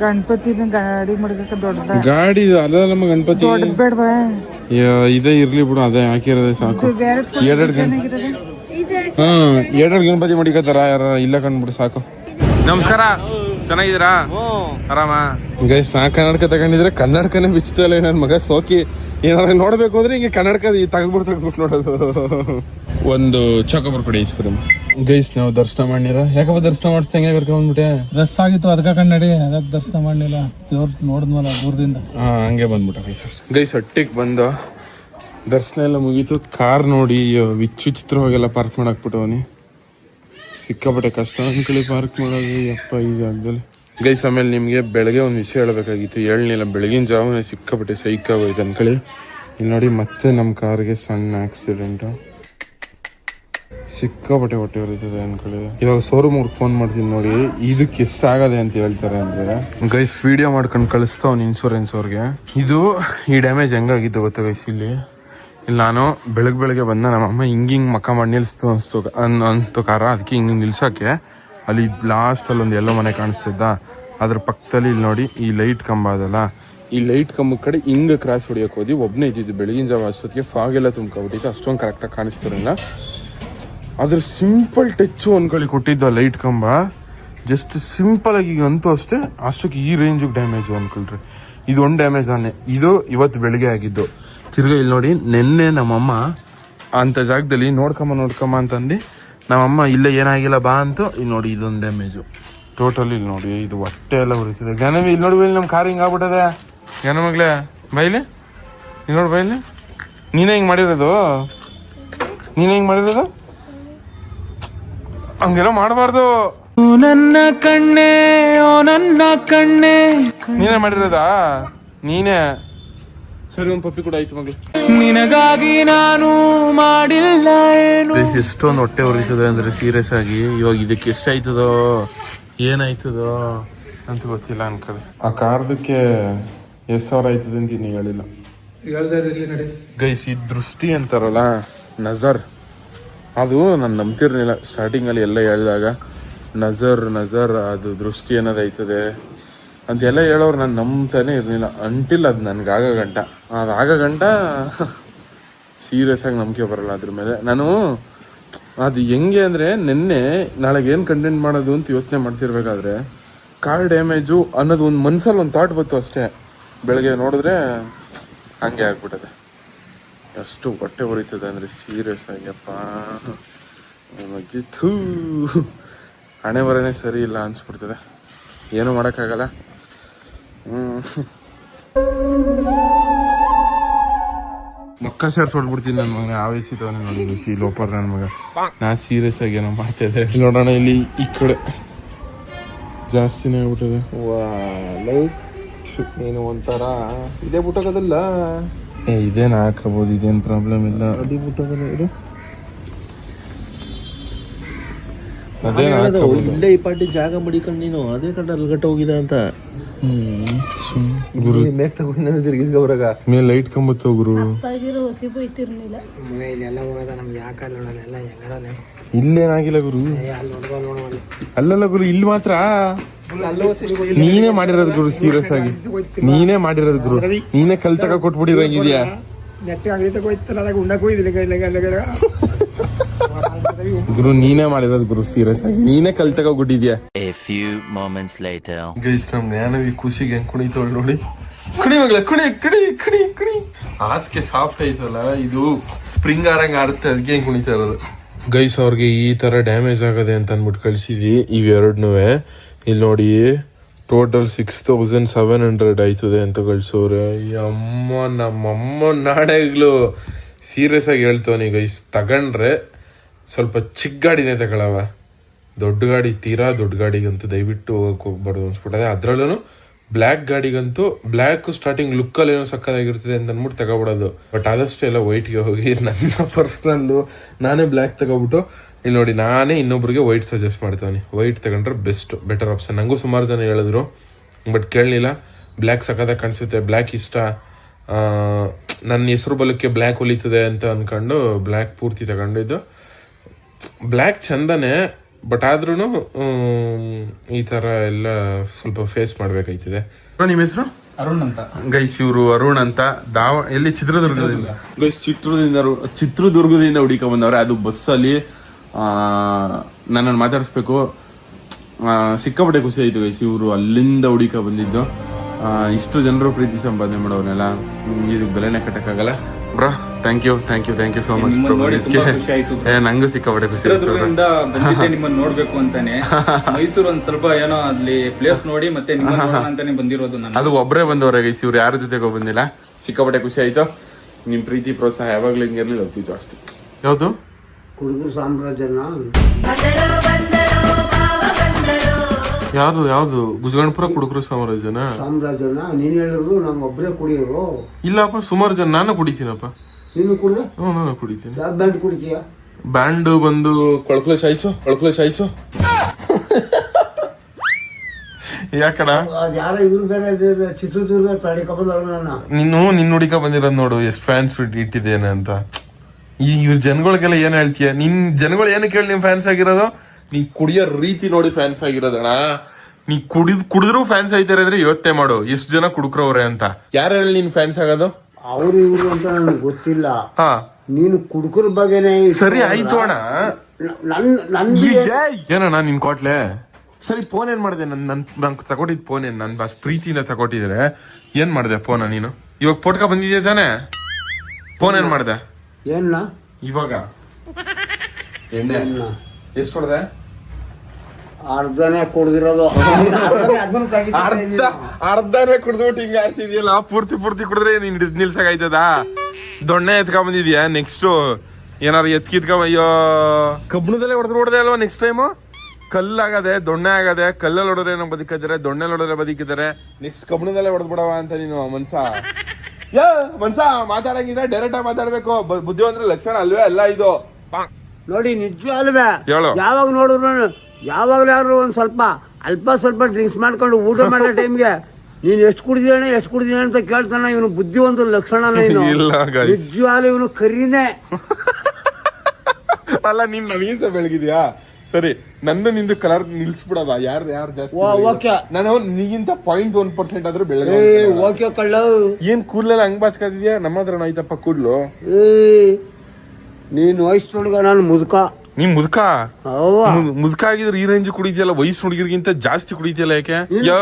ಗಣಪತಿನ ಗಾಡಿ ಮಡಗಕ್ಕೆ ದೊಡ್ಡ ಗಾಡಿ ಅದ ನಮ್ಮ ಗಣಪತಿ. ಬೇಡವಾ ಯ- ಇದೇ ಇರ್ಲಿ ಬಿಡು ಅದೇ ಹಾಕಿರೋದೇ ಸಾಕು. ಎರಡೆರಡು ಗಣಪತಿ ಹಾ ಎರಡೆರಡು ಗಣಪತಿ ಮಡಿಕತ್ತಾರ ಯಾರ ಇಲ್ಲ ಕಂಡ್ಬಿಡು ಸಾಕು. ನಮಸ್ಕಾರ. ಚೆನ್ನಾಗಿದ್ದೀರಾ? ಆರಾಮ? ಗೈಸ್ ನಾ ಕನ್ನಡಕ ತಗೊಂಡಿದ್ರೆ ಕನ್ನಡಕನೇ ಬಿಚ್ಚತಲ್ಲ ನನ್ನ ಮಗ ಸೋಕಿ ಏನಾರ ನೋಡ್ಬೇಕು ಅಂದ್ರೆ ಹಿಂಗೆ ಕನ್ನಡಕ ತಗ್ಬಿಟ್ಟು ತಗ್ಬಿಟ್ಟು ನೋಡೋದು. ಒಂದು ಚೌಕಬರ್ ಕೊಡಿ ಐಸ್ ಕ್ರೀಮ್ ಗೈಸ್ ನಾವು ದರ್ಶನ ಮಾಡಿರ ಯಾಕಪ್ಪ ದರ್ಶನ ಮಾಡಿಸ್ದಂಗೆ ಕರ್ಕೊಂಡ್ಬಿಟ್ಟೆ ಡ್ರೆಸ್ ಆಗಿತ್ತು ಅದಕ್ಕೆ ಕನ್ನಡಿ ಅದಕ್ಕೆ ದರ್ಶನ ಮಾಡಲಿಲ್ಲ. ದೇವ್ರು ನೋಡಿದ್ಮಲ್ಲ ದೂರದಿಂದ. ಹಾ ಹಂಗೆ ಬಂದ್ಬಿಟ್ಟ ಗೈಸ್ ಅಷ್ಟೇ. ಗೈಸ್ ಹಟ್ಟಿಗೆ ಬಂದು ದರ್ಶನ ಎಲ್ಲ ಮುಗೀತು. ಕಾರ್ ನೋಡಿ ವಿಚ್ ವಿಚಿತ್ರವಾಗೆಲ್ಲ ಪಾರ್ಕ್ ಮಾಡಾಕ್ಬಿಟ್ಟವನಿ ಸಿಕ್ಕಾಪಟ್ಟೆ ಕಷ್ಟ. ಅಂಕಳಿ ಪಾರ್ಕ್ ಮಾಡೋದು ಯಪ್ಪ ಈ ಜಾಗದಲ್ಲಿ ಗೈಸ್ ಆಮೇಲೆ ನಿಮಗೆ ಬೆಳಗ್ಗೆ ಒಂದು ವಿಷಯ ಹೇಳಬೇಕಾಗಿತ್ತು. ಹೇಳಲಿಲ್ಲ ಬೆಳಗಿನ ಜಾವನೇ ಸಿಕ್ಕಾಪಟ್ಟೆ ಸೈಕ್ ಆಗೋಯ್ತು ಅನ್ಕಳಿ ಇಲ್ಲಿ ನೋಡಿ ಮತ್ತೆ ನಮ್ಮ ಕಾರ್ಗೆ ಸಣ್ಣ ಆಕ್ಸಿಡೆಂಟು ಸಿಕ್ಕಾಪಟ್ಟೆ ಹೊಟ್ಟೆ ಹೊರಿತದೆ ಅನ್ಕೊಳ್ಳಿ ಇವಾಗ ಶೋರೂಮ್ ಫೋನ್ ಮಾಡ್ತೀನಿ ನೋಡಿ, ಇದಕ್ಕೆ ಎಷ್ಟು ಆಗದೆ ಅಂತ ಹೇಳ್ತಾರೆ ಅಂದ್ರೆ ಗೈಸ್ ವಿಡಿಯೋ ಮಾಡ್ಕೊಂಡು ಕಳಿಸ್ತಾ ಅವ್ನು ಇನ್ಶೂರೆನ್ಸ್ ಅವ್ರಿಗೆ. ಇದು ಈ ಡ್ಯಾಮೇಜ್ ಹೆಂಗಾಗಿತ್ತು ಗೊತ್ತಾ ಗೈಸ್ ಇಲ್ಲಿ? ಇಲ್ಲಿ ನಾನು ಬೆಳಗ್ಗೆ ಬೆಳಗ್ಗೆ ಬಂದ ನಮ್ಮ ಅಮ್ಮ ಹಿಂಗೆ ಹಿಂಗ್ ಮಕ್ಕ ಮಾಡಿ ನಿಲ್ಸ್ತು ಅನ್ಸ್ತು ಅನ್ ಅಂತ ಕಾರ ಅದಕ್ಕೆ ಹಿಂಗೆ ನಿಲ್ಸೋಕ್ಕೆ ಅಲ್ಲಿ ಲಾಸ್ಟ್ ಅಲ್ಲಿ ಒಂದು ಎಲ್ಲೋ ಮನೆ ಕಾಣಿಸ್ತಿದ್ದ. ಅದ್ರ ಪಕ್ಕದಲ್ಲಿ ಇಲ್ಲಿ ನೋಡಿ ಈ ಲೈಟ್ ಕಂಬ ಅದಲ್ಲ. ಈ ಲೈಟ್ ಕಂಬದ ಕಡೆ ಹಿಂಗೆ ಕ್ರಾಸ್ ಹೊಡಿಯೋಕೆ ಹೋದಿ ಒಬ್ಬನೇ ಇದ್ದಿದ್ದು ಬೆಳಗಿನ ಜಾವ ಅಷ್ಟೊತ್ತಿಗೆ ಫಾಗ್ ಎಲ್ಲ ತುಂಬ್ಕೊಬಿಟ್ಟಿತ್ತು ಅಷ್ಟೊಂದು ಕರೆಕ್ಟಾಗಿ ಕಾಣಿಸ್ತಿರಲಿಲ್ಲ. ಅದ್ರ ಸಿಂಪಲ್ ಟಚ್ಚು ಅಂದ್ಕೊಳ್ಳಿ ಕೊಟ್ಟಿದ್ದ ಲೈಟ್ ಕಂಬ. ಜಸ್ಟ್ ಸಿಂಪಲ್ ಆಗಿ ಈಗ ಅಂತೂ ಅಷ್ಟೇ ಅಷ್ಟಕ್ಕೆ ಈ ರೇಂಜಿಗೆ ಡ್ಯಾಮೇಜು ಅಂದ್ಕೊಳ್ರಿ ಇದು ಒಂದು ಡ್ಯಾಮೇಜ್ ಆನೆ. ಇದು ಇವತ್ತು ಬೆಳಿಗ್ಗೆ ಆಗಿದ್ದು. ತಿರ್ಗಾ ಇಲ್ಲಿ ನೋಡಿ ನಿನ್ನೆ ನಮ್ಮಮ್ಮ ಅಂತ ಜಾಗದಲ್ಲಿ ನೋಡ್ಕೊಂಬ ನೋಡ್ಕೊಂಬ ಅಂತಂದು ನಮ್ಮಮ್ಮ ಇಲ್ಲೇ ಏನಾಗಿಲ್ಲ ಬಾ ಅಂತ ಇಲ್ಲಿ ನೋಡಿ ಇದೊಂದು ಡ್ಯಾಮೇಜು ಟೋಟಲ್ ಇಲ್ಲಿ ನೋಡಿ ಇದು ಹೊಟ್ಟೆ ಎಲ್ಲ ಉರಿತಿದೆ. ಜ್ಞಾನವಿ ಇಲ್ಲಿ ನೋಡಿ ನಮ್ಮ ಕಾರ್ ಹಿಂಗೆ ಆಗ್ಬಿಟ್ಟದೆ. ಗಣಮಗ್ಲೇ ಬೈಲಿ? ಇಲ್ಲಿ ನೋಡಿ ಬೈಲಿ? ನೀನೇ ಹಿಂಗೆ ಮಾಡಿರೋದು? ನೀನೇ ಹಿಂಗೆ ಮಾಡಿರೋದು? ಹಂಗೆಲ್ಲ ಮಾಡಬಾರ್ದು. ನನ್ನ ಕಣ್ಣೆ ಓ ನನ್ನ ಕಣ್ಣೆ. ನೀನೇ ಮಾಡಿರೋದಾ? ನೀನೇ. ಸರಿ ಒಂದು ಪಪ್ಪಿ ಕೂಡ ಆಯ್ತು ಮಗಳು. ನಿನಗಾಗಿ ನಾನು ಮಾಡಿಲ್ಲ ಏನು? ಎಷ್ಟೊಂದು ಹೊಟ್ಟೆ ಉರಿತದೆ ಅಂದ್ರೆ ಸೀರಿಯಸ್ ಆಗಿ. ಇವಾಗ ಇದಕ್ಕೆ ಎಷ್ಟಾಯ್ತದೋ? ಏನಾಯ್ತದೋ? ಅಂತ ಗೊತ್ತಿಲ್ಲ ಅನ್ಕಡೆ ಆ ಕಾರ್ದಕ್ಕೆ ಎಷ್ಟು ಸಾವಿರ ಆಯ್ತದೆ ಅಂತ ಇನ್ನು ಹೇಳಿಲ್ಲ. ಗೈಸ್ ಈ ದೃಷ್ಟಿ ಅಂತಾರಲ್ಲ ನಜರ್. ಅದು ನಾನು ನಂಬ್ತಿರ್ಲಿಲ್ಲ. ಸ್ಟಾರ್ಟಿಂಗಲ್ಲಿ ಎಲ್ಲ ಹೇಳಿದಾಗ ನಜರ್ ನಜರ್ ಅದು ದೃಷ್ಟಿ ಅನ್ನೋದು ಆಯ್ತದೆ. ಅಂತೆಲ್ಲ ಹೇಳೋರು ನಾನು ನಂಬ್ತಾನೆ ಇರಲಿಲ್ಲ ಅಂಟಿಲ್ಲ ಅದು ನನಗೆ ಆಗ ಗಂಟ. ಅದು ಆಗ ಗಂಟ ಸೀರಿಯಸ್ ಆಗಿ ನಂಬಿಕೆ ಬರಲ್ಲ ಅದ್ರ ಮೇಲೆ. ನಾನು ಅದು ಹೆಂಗೆ ಅಂದರೆ ನಿನ್ನೆ ನಾಳೆಗೆ ಏನು ಕಂಟೆಂಟ್ ಮಾಡೋದು ಅಂತ ಯೋಚನೆ ಮಾಡ್ತಿರ್ಬೇಕಾದ್ರೆ ಕಾರ್ ಡ್ಯಾಮೇಜು ಅನ್ನೋದು ಒಂದು ಮನ್ಸಲ್ಲಿ ಒಂದು ಥಾಟ್ ಬಂತು ಅಷ್ಟೇ. ಬೆಳಗ್ಗೆ ನೋಡಿದ್ರೆ ಹಂಗೆ ಆಗ್ಬಿಟ್ಟದೆ. ಎಷ್ಟು ಹೊಟ್ಟೆ ಉರಿತದೆ ಅಂದರೆ ಸೀರಿಯಸ್ ಆಗ್ಯಪ್ಪ. ಅಜ್ಜಿ ಥೂ. ಹಣೆ ಸರಿ ಇಲ್ಲ ಅನ್ಸ್ಬಿಡ್ತದೆ. ಏನು ಮಾಡೋಕ್ಕಾಗಲ್ಲ. ಮಕ್ಕ ಸೇರ್ಸೋಡ್ಬಿಡ್ತೀನಿ ನನ್ನ ಮಗ ಆವೇಶಿತವನ್ನ ನೋಡಿ ಸಿ ಲೋಪರ್ ನನ್ನ ಮಗ. ನಾ ಸೀರಿಯಸ್ ಆಗಿ ಏನೋ ಮಾಡ್ತಾ ಇದ್ದೆ. ನೋಡೋಣ ಇಲ್ಲಿ ಈ ಕಡೆ. ಜಾಸ್ತಿನೇ ಆಗ್ಬಿಟ್ಟಿದೆ. ಲೈಟ್ ನೀನು ಒಂಥರ ಇದೇ ಬಿಟ್ಟೋಗೋದಿಲ್ಲ ಏ ಇದೇನು ಹಾಕಬೋದು? ಇದೇನು ಪ್ರಾಬ್ಲಮ್ ಇಲ್ಲ. ಅದೇ ಬುಟ್ಟೋಗೋದ ಇದು. ಅದೇ ಇಲ್ಲೇ ಈ ಪಾಟಿ ಜಾಗ ಮಡಿಕೊಂಡು ನೀನು ಅದೇ ಕಡೆ ಅಲ್ಗಟ್ಟ ಹೋಗಿದ ಅಂತ. ಮೇಕ್ ತಗೊಂಡು ತಿರ್ಗಿಸ್ಕೊ ಬರಾಗ ಮೇಲೆ ಲೈಟ್ ಕಂಬತ್ತು ಗುರು. ಅಪ್ಪಾಗಿರೋ ಹೊಸಿ ಬೈತಿರ್ಲಿಲ್ಲ ಇಲ್ಲೆಲ್ಲ ಹೋಗೋದ ನಮ್ಗೆ ಯಾಕಲ್ಲ ನೋಡಲ್ಲ ಎಲ್ಲ ಹೆಂಗಾರಲ್ಲ ಇಲ್ಲೇನಾಗಿಲ್ಲ ಗುರು. ನೋಡೋಣ ಅಲ್ಲಲ್ಲ ಗುರು ಇಲ್ಲಿ ಮಾತ್ರ. ನೀನೇ ಮಾಡಿರೋದು ಗುರು ಸೀರಿಯಸ್ ಆಗಿ. ನೀನೇ ಮಾಡಿರೋದು ಗುರು. ನೀನೇ ಕಲ್ ತಗ ಕೊಟ್ಬಿಟ್ಟಿರಂಗಿದ್ಯಾ ನೆಟ್ಟಿಗೆ ಅಂಗಡಿ ತಗೋಯ್ತಲ್ಲ ಅದಾಗ ಉಣ್ಣಕ್ಕೆ ಇದಿಲ್ಲ ಇಲ್ಲ ಇಲ್ಲ ಗುರು ನೀನೇ ಮಾಡಿರೋದು ಗುರು ಸೀರಿಯಸ್ ಆಗಿ. ನೀನೇ ಕಲ್ ತಗ ಕೊಟ್ಟಿದ್ಯಾ A few moments later. Guys ನಮ್ ಜ್ಞಾನವಿ ಖುಷಿಗೆ ಹೆಂಗ್ ಕುಣಿತವಳು ನೋಡಿ. ಕುಣಿ ಮಗಳ ಕುಣಿ ಕುಣಿ ಕುಣಿ ಕುಣಿ. ಹಾಸಿಗೆ ಸಾಫ್ಟ್ ಐತಲ್ಲ ಇದು ಸ್ಪ್ರಿಂಗ್ ಆರಂಗ್ ಆಡುತ್ತೆ ಅದಕ್ಕೆ ಹೆಂಗ್ ಕುಣಿತಾ ಇರೋದು. ಗೈಸ್ ಅವ್ರಿಗೆ ಈ ತರ ಡ್ಯಾಮೇಜ್ ಆಗದೆ ಅಂತ ಅಂದ್ಬಿಟ್ಟು ಕಳ್ಸಿದ್ವಿ ಇವೆರಡನ್ನೂ ಇಲ್ಲಿ ನೋಡಿ total six thousand seven hundred ಆಯ್ತದೆ ಅಂತ ಕಳ್ಸೋರೆ ಅಮ್ಮ ನಮ್ಮಮ್ಮ ನಾಣೆಗಳು. ಸೀರಿಯಸ್ ಆಗಿ ಹೇಳ್ತವನಿ ಗೈಸ್ ತಗೊಂಡ್ರೆ. ಸ್ವಲ್ಪ ಚಿಕ್ಕ ಗಾಡಿನೇ ತಗೊಳವ. ದೊಡ್ಡ ಗಾಡಿ, ತೀರಾ ದೊಡ್ಡ ಗಾಡಿಗಂತೂ ದಯವಿಟ್ಟು ಹೋಗಕ್ಕೆ ಹೋಗ್ಬಾರ್ದು ಅನ್ಸ್ಬಿಟ್ಟದೆ. ಅದರಲ್ಲೂ ಬ್ಲ್ಯಾಕ್ ಗಾಡಿಗಂತೂ ಬ್ಲ್ಯಾಕ್ ಸ್ಟಾರ್ಟಿಂಗ್ ಲುಕ್ಕಲ್ಲಿ ಏನೋ ಸಕ್ಕದಾಗಿರ್ತದೆ ಅಂತ ಅಂದ್ಬಿಟ್ಟು ತಗೊಬಿಡೋದು. ಬಟ್ ಆದಷ್ಟು ಎಲ್ಲ ವೈಟ್ಗೆ ಹೋಗಿ ನನ್ನ ಪರ್ಸ್ನಲ್ಲು ನಾನೇ ಬ್ಲ್ಯಾಕ್ ತಗೊಬಿಟ್ಟು, ಇಲ್ಲಿ ನೋಡಿ ನಾನೇ ಇನ್ನೊಬ್ರಿಗೆ ವೈಟ್ ಸಜೆಸ್ಟ್ ಮಾಡ್ತವನಿ ವೈಟ್ ತಗೊಂಡ್ರೆ ಬೆಸ್ಟ್ ಬೆಟರ್ ಆಪ್ಷನ್ ನನಗೂ ಸುಮಾರು ಜನ ಹೇಳಿದ್ರು ಬಟ್ ಕೇಳಲಿಲ್ಲ. ಬ್ಲ್ಯಾಕ್ ಸಕ್ಕದಾಗಿ ಕಾಣಿಸುತ್ತೆ ಬ್ಲ್ಯಾಕ್ ಇಷ್ಟ. ನನ್ನ ಹೆಸರು ಬಲಕ್ಕೆ ಬ್ಲ್ಯಾಕ್ ಹೊಲಿತದೆ ಅಂತ ಅಂದ್ಕೊಂಡು ಬ್ಲ್ಯಾಕ್ ಪೂರ್ತಿ ತಗೊಂಡಿದ್ದು. ಬ್ಲ್ಯಾಕ್ ಚಂದನೆ ಬಟ್ ಆದ್ರೂ ಈ ತರ ಎಲ್ಲ ಸ್ವಲ್ಪ ಫೇಸ್ ಮಾಡಬೇಕಾಯ್ತಿದೆ. ನಿಮ್ಮ ಹೆಸರು? ಅರುಣ್ ಅಂತ. ಗೈಸ್ ಇವರು ಅರುಣ್ ಅಂತ. ದಾವ ಎಲ್ಲಿ? ಚಿತ್ರದುರ್ಗದಿಂದ. ಗೈಸ್ ಚಿತ್ರದಿಂದ ಚಿತ್ರದುರ್ಗದಿಂದ ಹುಡುಕ ಬಂದವ್ರೆ ಅದು ಬಸ್ಸಲ್ಲಿ ನನ್ನನ್ನು ಮಾತಾಡಿಸ್ಬೇಕು. ಆ, ಸಿಕ್ಕಾಪಟ್ಟೆ ಖುಷಿ ಆಯ್ತು ಗೈಸ್ ಇವರು ಅಲ್ಲಿಂದ ಹುಡುಕ ಬಂದಿದ್ದು ಆ, ಇಷ್ಟು ಜನರು ಪ್ರೀತಿ ಸಂಪಾದನೆ ಮಾಡೋರ್ನೆಲ್ಲ ಇದಕ್ಕೆ ಬೆಲೆನೇ ಕಟ್ಟಕ್ಕಾಗಲ್ಲ. Bro thank you thank you thank you so much ನೋಡಿ ತುಂಬಾ ಖುಷಿ ಆಯ್ತು. ಏ ನಂಗೂ ಸಿಕ್ಕಾಪಟ್ಟೆ ಖುಷಿ ಆಯ್ತು ಚಿತ್ರದುರ್ಗದಿಂದ ಬಂದಿದ್ದೆ ನಿಮ್ಮನ್ನ ನೋಡ್ಬೇಕು ಅಂತಾನೆ. ಮೈಸೂರು ಒಂದ್ ಸ್ವಲ್ಪ ಏನೋ ಅಲ್ಲಿ ಪ್ಲೇಸ್ ನೋಡಿ ಮತ್ತೆ ನಿಮ್ಮನ್ನ ನೋಡೋಣ ಅಂತಾನೆ ಬಂದಿರೋದು ನಾನು. ಅದು ಒಬ್ಬರೇ ಬಂದವ್ರೆ ಗೈಸ್ ಇವ್ರು ಯಾರ ಜೊತೆಗೂ ಬಂದಿಲ್ಲ. ಸಿಕ್ಕಾಪಟ್ಟೆ ಖುಷಿ ಆಯ್ತು. ನಿಮ್ ಪ್ರೀತಿ ಪ್ರೋತ್ಸಾಹ ಯಾವಾಗ್ಲೂ ಹಿಂಗೆ ಇರ್ಲಿಲ್ಲ ಹೋಗ್ತಿತ್ತು ಅಷ್ಟೇ. ಯಾವುದು? ಕುಡುಗು ಸಾಮ್ರಾಜ್ಯನ? ಯಾವ್ದು ಯಾವ್ದು? ಗುಜಗಣಪುರ ಕುಡುಕರು ಸಾಮ್ರಾಜ್ಯನ? ಸಾಮ್ರಾಜ್ಯನ? ನೀನ್ ಹೇಳಿದ್ರು ನಮ್ ಒಬ್ಬರೇ ಕುಡಿಯೋರು. ಇಲ್ಲಪ್ಪ ಸುಮಾರು ಜನ ನಾನು ಕುಡಿತೀನಪ್ಪ. ನೀನು ಕುಡ್ದೆ? ಹ್ಞೂ ನಾನು ಕುಡಿತೀನಿ. ಯಾವ ಬ್ಯಾಂಡ್ ಕುಡಿತೀಯ? ಬ್ಯಾಂಡ್ ಬಂದು ಕೊಳ್ಕೊಳೆ ಶಾಯಿಸು ಕೊಳ್ಕೊಳೆ ಶಾಯಿಸು. ಯಾಕಣ ಅದು ಯಾರೋ ಇವ್ರು ಬೇರೆ ಇದು ಚಿತ್ರದುರ್ಗ ತಡಿಕೊಂಬಂದವ್ರು ನನ್ನ. ನೀನು ನಿನ್ನ ಹುಡುಕ ಬಂದಿರೋದು ನೋಡು ಎಷ್ಟು ಫ್ಯಾನ್ಸ್ ಇಟ್ಟಿದ್ದೇನೆ ಅಂತ. ಈ ಇವ್ರ ಜನಗಳಿಗೆಲ್ಲ ಏನ್ ಹೇಳ್ತೀಯ? ನಿನ್ ಜನಗಳು ಏನಕ್ಕೆ ಹೇಳಿ ನಿಮ್ ಫ್ಯಾನ್ಸ್ ಆಗಿರೋದು? ನೀ ಕುಡಿಯೋ ರೀತಿ ನೋಡಿ ಫ್ಯಾನ್ಸ್ ಆಗಿರೋದಣ ನೀ ಕುಡಿದ್ ಕುಡಿದ್ರು ಫ್ಯಾನ್ಸ್ ಆಯ್ತಾರೆ ಅಂದ್ರೆ ಯೋಚನೆ ಮಾಡು ಎಷ್ಟು ಜನ ಕುಡುಕ್ರವ್ರೆ ಅಂತ. ಯಾರು ಹೇಳಿ ನಿನ್ ಫ್ಯಾನ್ಸ್ ಆಗೋದು? ಅವ್ರು ಇವ್ರು ಅಂತ ನನಗೆ ಗೊತ್ತಿಲ್ಲ. ಹಾ. ನೀನು ಕುಡುಕರ ಬಗ್ಗೆನೇ ಸರಿ ಆಯ್ತು ಅಣ್ಣ. ನನ್ ಏನಣ್ಣ ನಿನ್ ಕೊಟ್ಲೆ? ಸರಿ ಫೋನ್ ಏನ್ ಮಾಡಿದೆ? ನನ್ ನನ್ ನಂಗೆ ತಗೊಟ್ಟಿದ್ ಫೋನ್ ಏನ್? ನನ್ ಅಷ್ಟ್ ಪ್ರೀತಿಯಿಂದ ತಗೊಟ್ಟಿದ್ರೆ ಏನ್ ಮಾಡಿದೆ ಫೋನ ನೀನು? ಇವಾಗ ಪೋಟ್ಕ ಬಂದಿದ್ಯಾ ತಾನೆ? ಫೋನ್ ಏನ್ ಮಾಡಿದೆ? ಏನ ಇವಾಗ? ಎಣ್ಣೆ? ಎಷ್ಟು ಹೊಡೆದೆ ಅರ್ಧನೇ ಕುಡ್ದಿರೋದು. ಅರ್ಧ ಅರ್ಧನೇ ಕುಡ್ದ್ಬಿಟ್ಟು ಹಿಂಗ ಆಡ್ತಿದ್ಯಲ್ಲ ಪೂರ್ತಿ ಪೂರ್ತಿ ಕುಡಿದ್ರೆ ನೀನ್ ನಿಲ್ಸಕಾಯ್ತದ ದೊಣ್ಣೆ ಎತ್ಕೊಂಡ್ ಬಂದಿದ್ಯಾ ನೆಕ್ಸ್ಟ್ ಏನಾರು ಎತ್ಕಿದ್ಕ ಅಯ್ಯೋ ಕಬ್ಬಣದಲ್ಲೇ ಹೊಡೆದ್ರು ಹೊಡೆದೆ ಅಲ್ವಾ ನೆಕ್ಸ್ಟ್ ಟೈಮು ಕಲ್ಲಾಗದೆ ದೊಣ್ಣೆ ಆಗದೆ ಕಲ್ಲಲ್ಲಿ ಹೊಡೆದ್ರೆ ಏನೋ ಬದುಕಿದ್ದಾರೆ ದೊಣ್ಣೆಲ್ ಹೊಡೆದ್ರೆ ಬದುಕಿದ್ದಾರೆ ನೆಕ್ಸ್ಟ್ ಕಬ್ಬಣದಲ್ಲೇ ಹೊಡೆದ್ಬಿಡವ ಅಂತ ನೀನು ಮನ್ಸ. ಯಾ ಮನ್ಸ ಮಾತಾಡಂಗಿದ್ರೆ ಡೈರೆಕ್ಟ್ ಆಗಿ ಮಾತಾಡ್ಬೇಕು. ಬುದ್ಧಿವಂತರ ಲಕ್ಷಣ ಅಲ್ವೇ ಅಲ್ಲ ಇದು. ನೋಡಿ ನಿಜ ಅಲ್ವೇ. ಹೇಳು. ಯಾವಾಗ ನೋಡಿದ್ರು ಯಾವಾಗ್ಲಾದ್ರು ಒಂದು ಸ್ವಲ್ಪ ಅಲ್ಪ ಸ್ವಲ್ಪ ಡ್ರಿಂಕ್ಸ್ ಮಾಡ್ಕೊಂಡು ಊಟ ಮಾಡೋ ಟೈಮ್ಗೆ ನೀನು ಎಷ್ಟು ಕುಡಿದೀಣ ಎಷ್ಟು ಕುಡಿದೀಣ ಅಂತ ಕೇಳ್ತಾನೆ. ಇವನು ಬುದ್ಧಿ ಒಂದು ಇವನು ಇಲ್ಲ, guys. ನಿಜವಾಗ್ಲೂ ಇವನು ಕರಿನೇ. ಅಲ್ಲ ನೀನ್ ನವೀನ್ ಬೆಳಗಿದ್ಯಾ? ಸರಿ ನಂದು ನಿಂದು ಕಲರ್ ನಿಲ್ಸ್ಬಿಡವ ಯಾರು ಯಾರು ಜಾಸ್ತಿ ಓ? ಓಕೆ. ನಾನು ನೀಗಿಂತ ಪಾಯಿಂಟ್ ಒನ್ ಪರ್ಸೆಂಟ್ ಆದ್ರೂ ಬೆಳಗ್ಗೆ ಓಕೆ ಕಳ್ಳ. ಏನ್ ಕೂದ್ಲೆಲ್ಲ ಹಂಗ್ ಬಾಚ್ಕದಿದ್ಯಾ? ನಮ್ಮ ಹತ್ರ ಆಯ್ತಪ್ಪ ಕೂದ್ಲು. ಏ ನೀನ್ ವಯಸ್ಸೊಳಗ ನಾನು ಮುದುಕ. ನೀನ್ ಮುದುಕ? ಅವ್ವ. ಮು- ಮುದ್ಕ ಆಗಿದ್ರೆ ಈ ರೇಂಜ್ ಕುಡಿತಿಯಲ್ಲ ವಯಸ್ಸು ಹುಡುಗಿರ್ಗಿಂತ ಜಾಸ್ತಿ ಕುಡಿತಿಯಲ್ಲ ಯಾಕೆ? ಯಾ.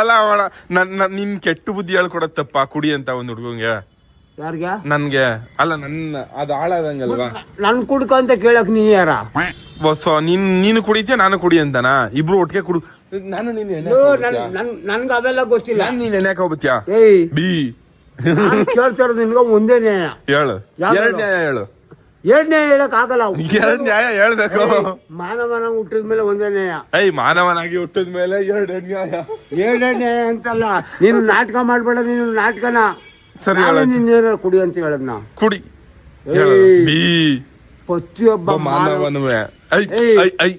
ಅಲ್ಲ ಅವಳ ನನ್ ನನ್- ನಿನ್ ಕೆಟ್ಟ ಬುದ್ಧಿ ಹೇಳ್ಕೊಡತ್ತಪ್ಪ ಕುಡಿ ಅಂತ ಒಂದ್ ಹುಡುಗಂಗೆ. ಯಾರ್ಗ? ನನ್ಗೆ. ಅಲ್ಲ ನನ್ನ ಅದು ಹಾಳಾದಂಗಲ್ವಾ ನನ್ ಕುಡ್ಕ ಅಂತ ಕೇಳಕ್ ನೀ ಯಾರ? ಸೊ ನೀನ್ ನೀನು ಕುಡಿತೀಯ ನಾನು ಕುಡಿ ಅಂತಾನ? ಇಬ್ರು ಒಟ್ಟಿಗೆ ಕುಡು. ನಾನು ಎಣ್ಣೆ ಅಯ್ಯೋ, ನನ್ ಬರ್ತೀಯಾ? ನನ್- ನನ್ಗ್ ಅವೆಲ್ಲ ಗೊತ್ತಿಲ್ಲ. ನಾನ್ ನೀನ್ ಎಣ್ಣೆ ಹೋಗ್ಬತ್ಯಾ ಏಯ್. ಬಿ. ನಾನ್ ಕೇಳ್ತಾ ಇರೋದು ನಿನ್ಗ ಒಂದೇ ನ್ಯಾಯ. ಹೇಳು. ಯಾವ್ದು? ಎರಡ್ ನ್ಯಾಯ ಹೇಳು. ಎರಡ್ ನ್ಯಾಯ ಹೇಳಕ್ ಆಗಲ್ಲ ಎರಡ್ ನ್ಯಾಯ ಹೇಳ್ಬೇಕು. ಮಾನವನ ಹುಟ್ಟಿದ ಮೇಲೆ ಒಂದೇ ನ್ಯಾಯ. ಐ ಮಾನವನಾಗಿ ಹುಟ್ಟಿದ ಮೇಲೆ ಎರಡ್ ನ್ಯಾಯ. ಎರಡೇ ನ್ಯಾಯ ಅಂತಲ್ಲ. ನೀನು ನಾಟಕ ಮಾಡ್ಬೇಡ ನೀನು ನಾಟಕನ. ಸರಿ ನಿನ್ನ ಕುಡಿ ಅಂತ ಹೇಳದ್ನ ಕುಡಿ. ಏಯ್. ಹೇಳು. ಬಿ. ಪ್ರತಿಯೊಬ್ಬ ಮಾನವ ಮಾನವನುವೆ. I I I.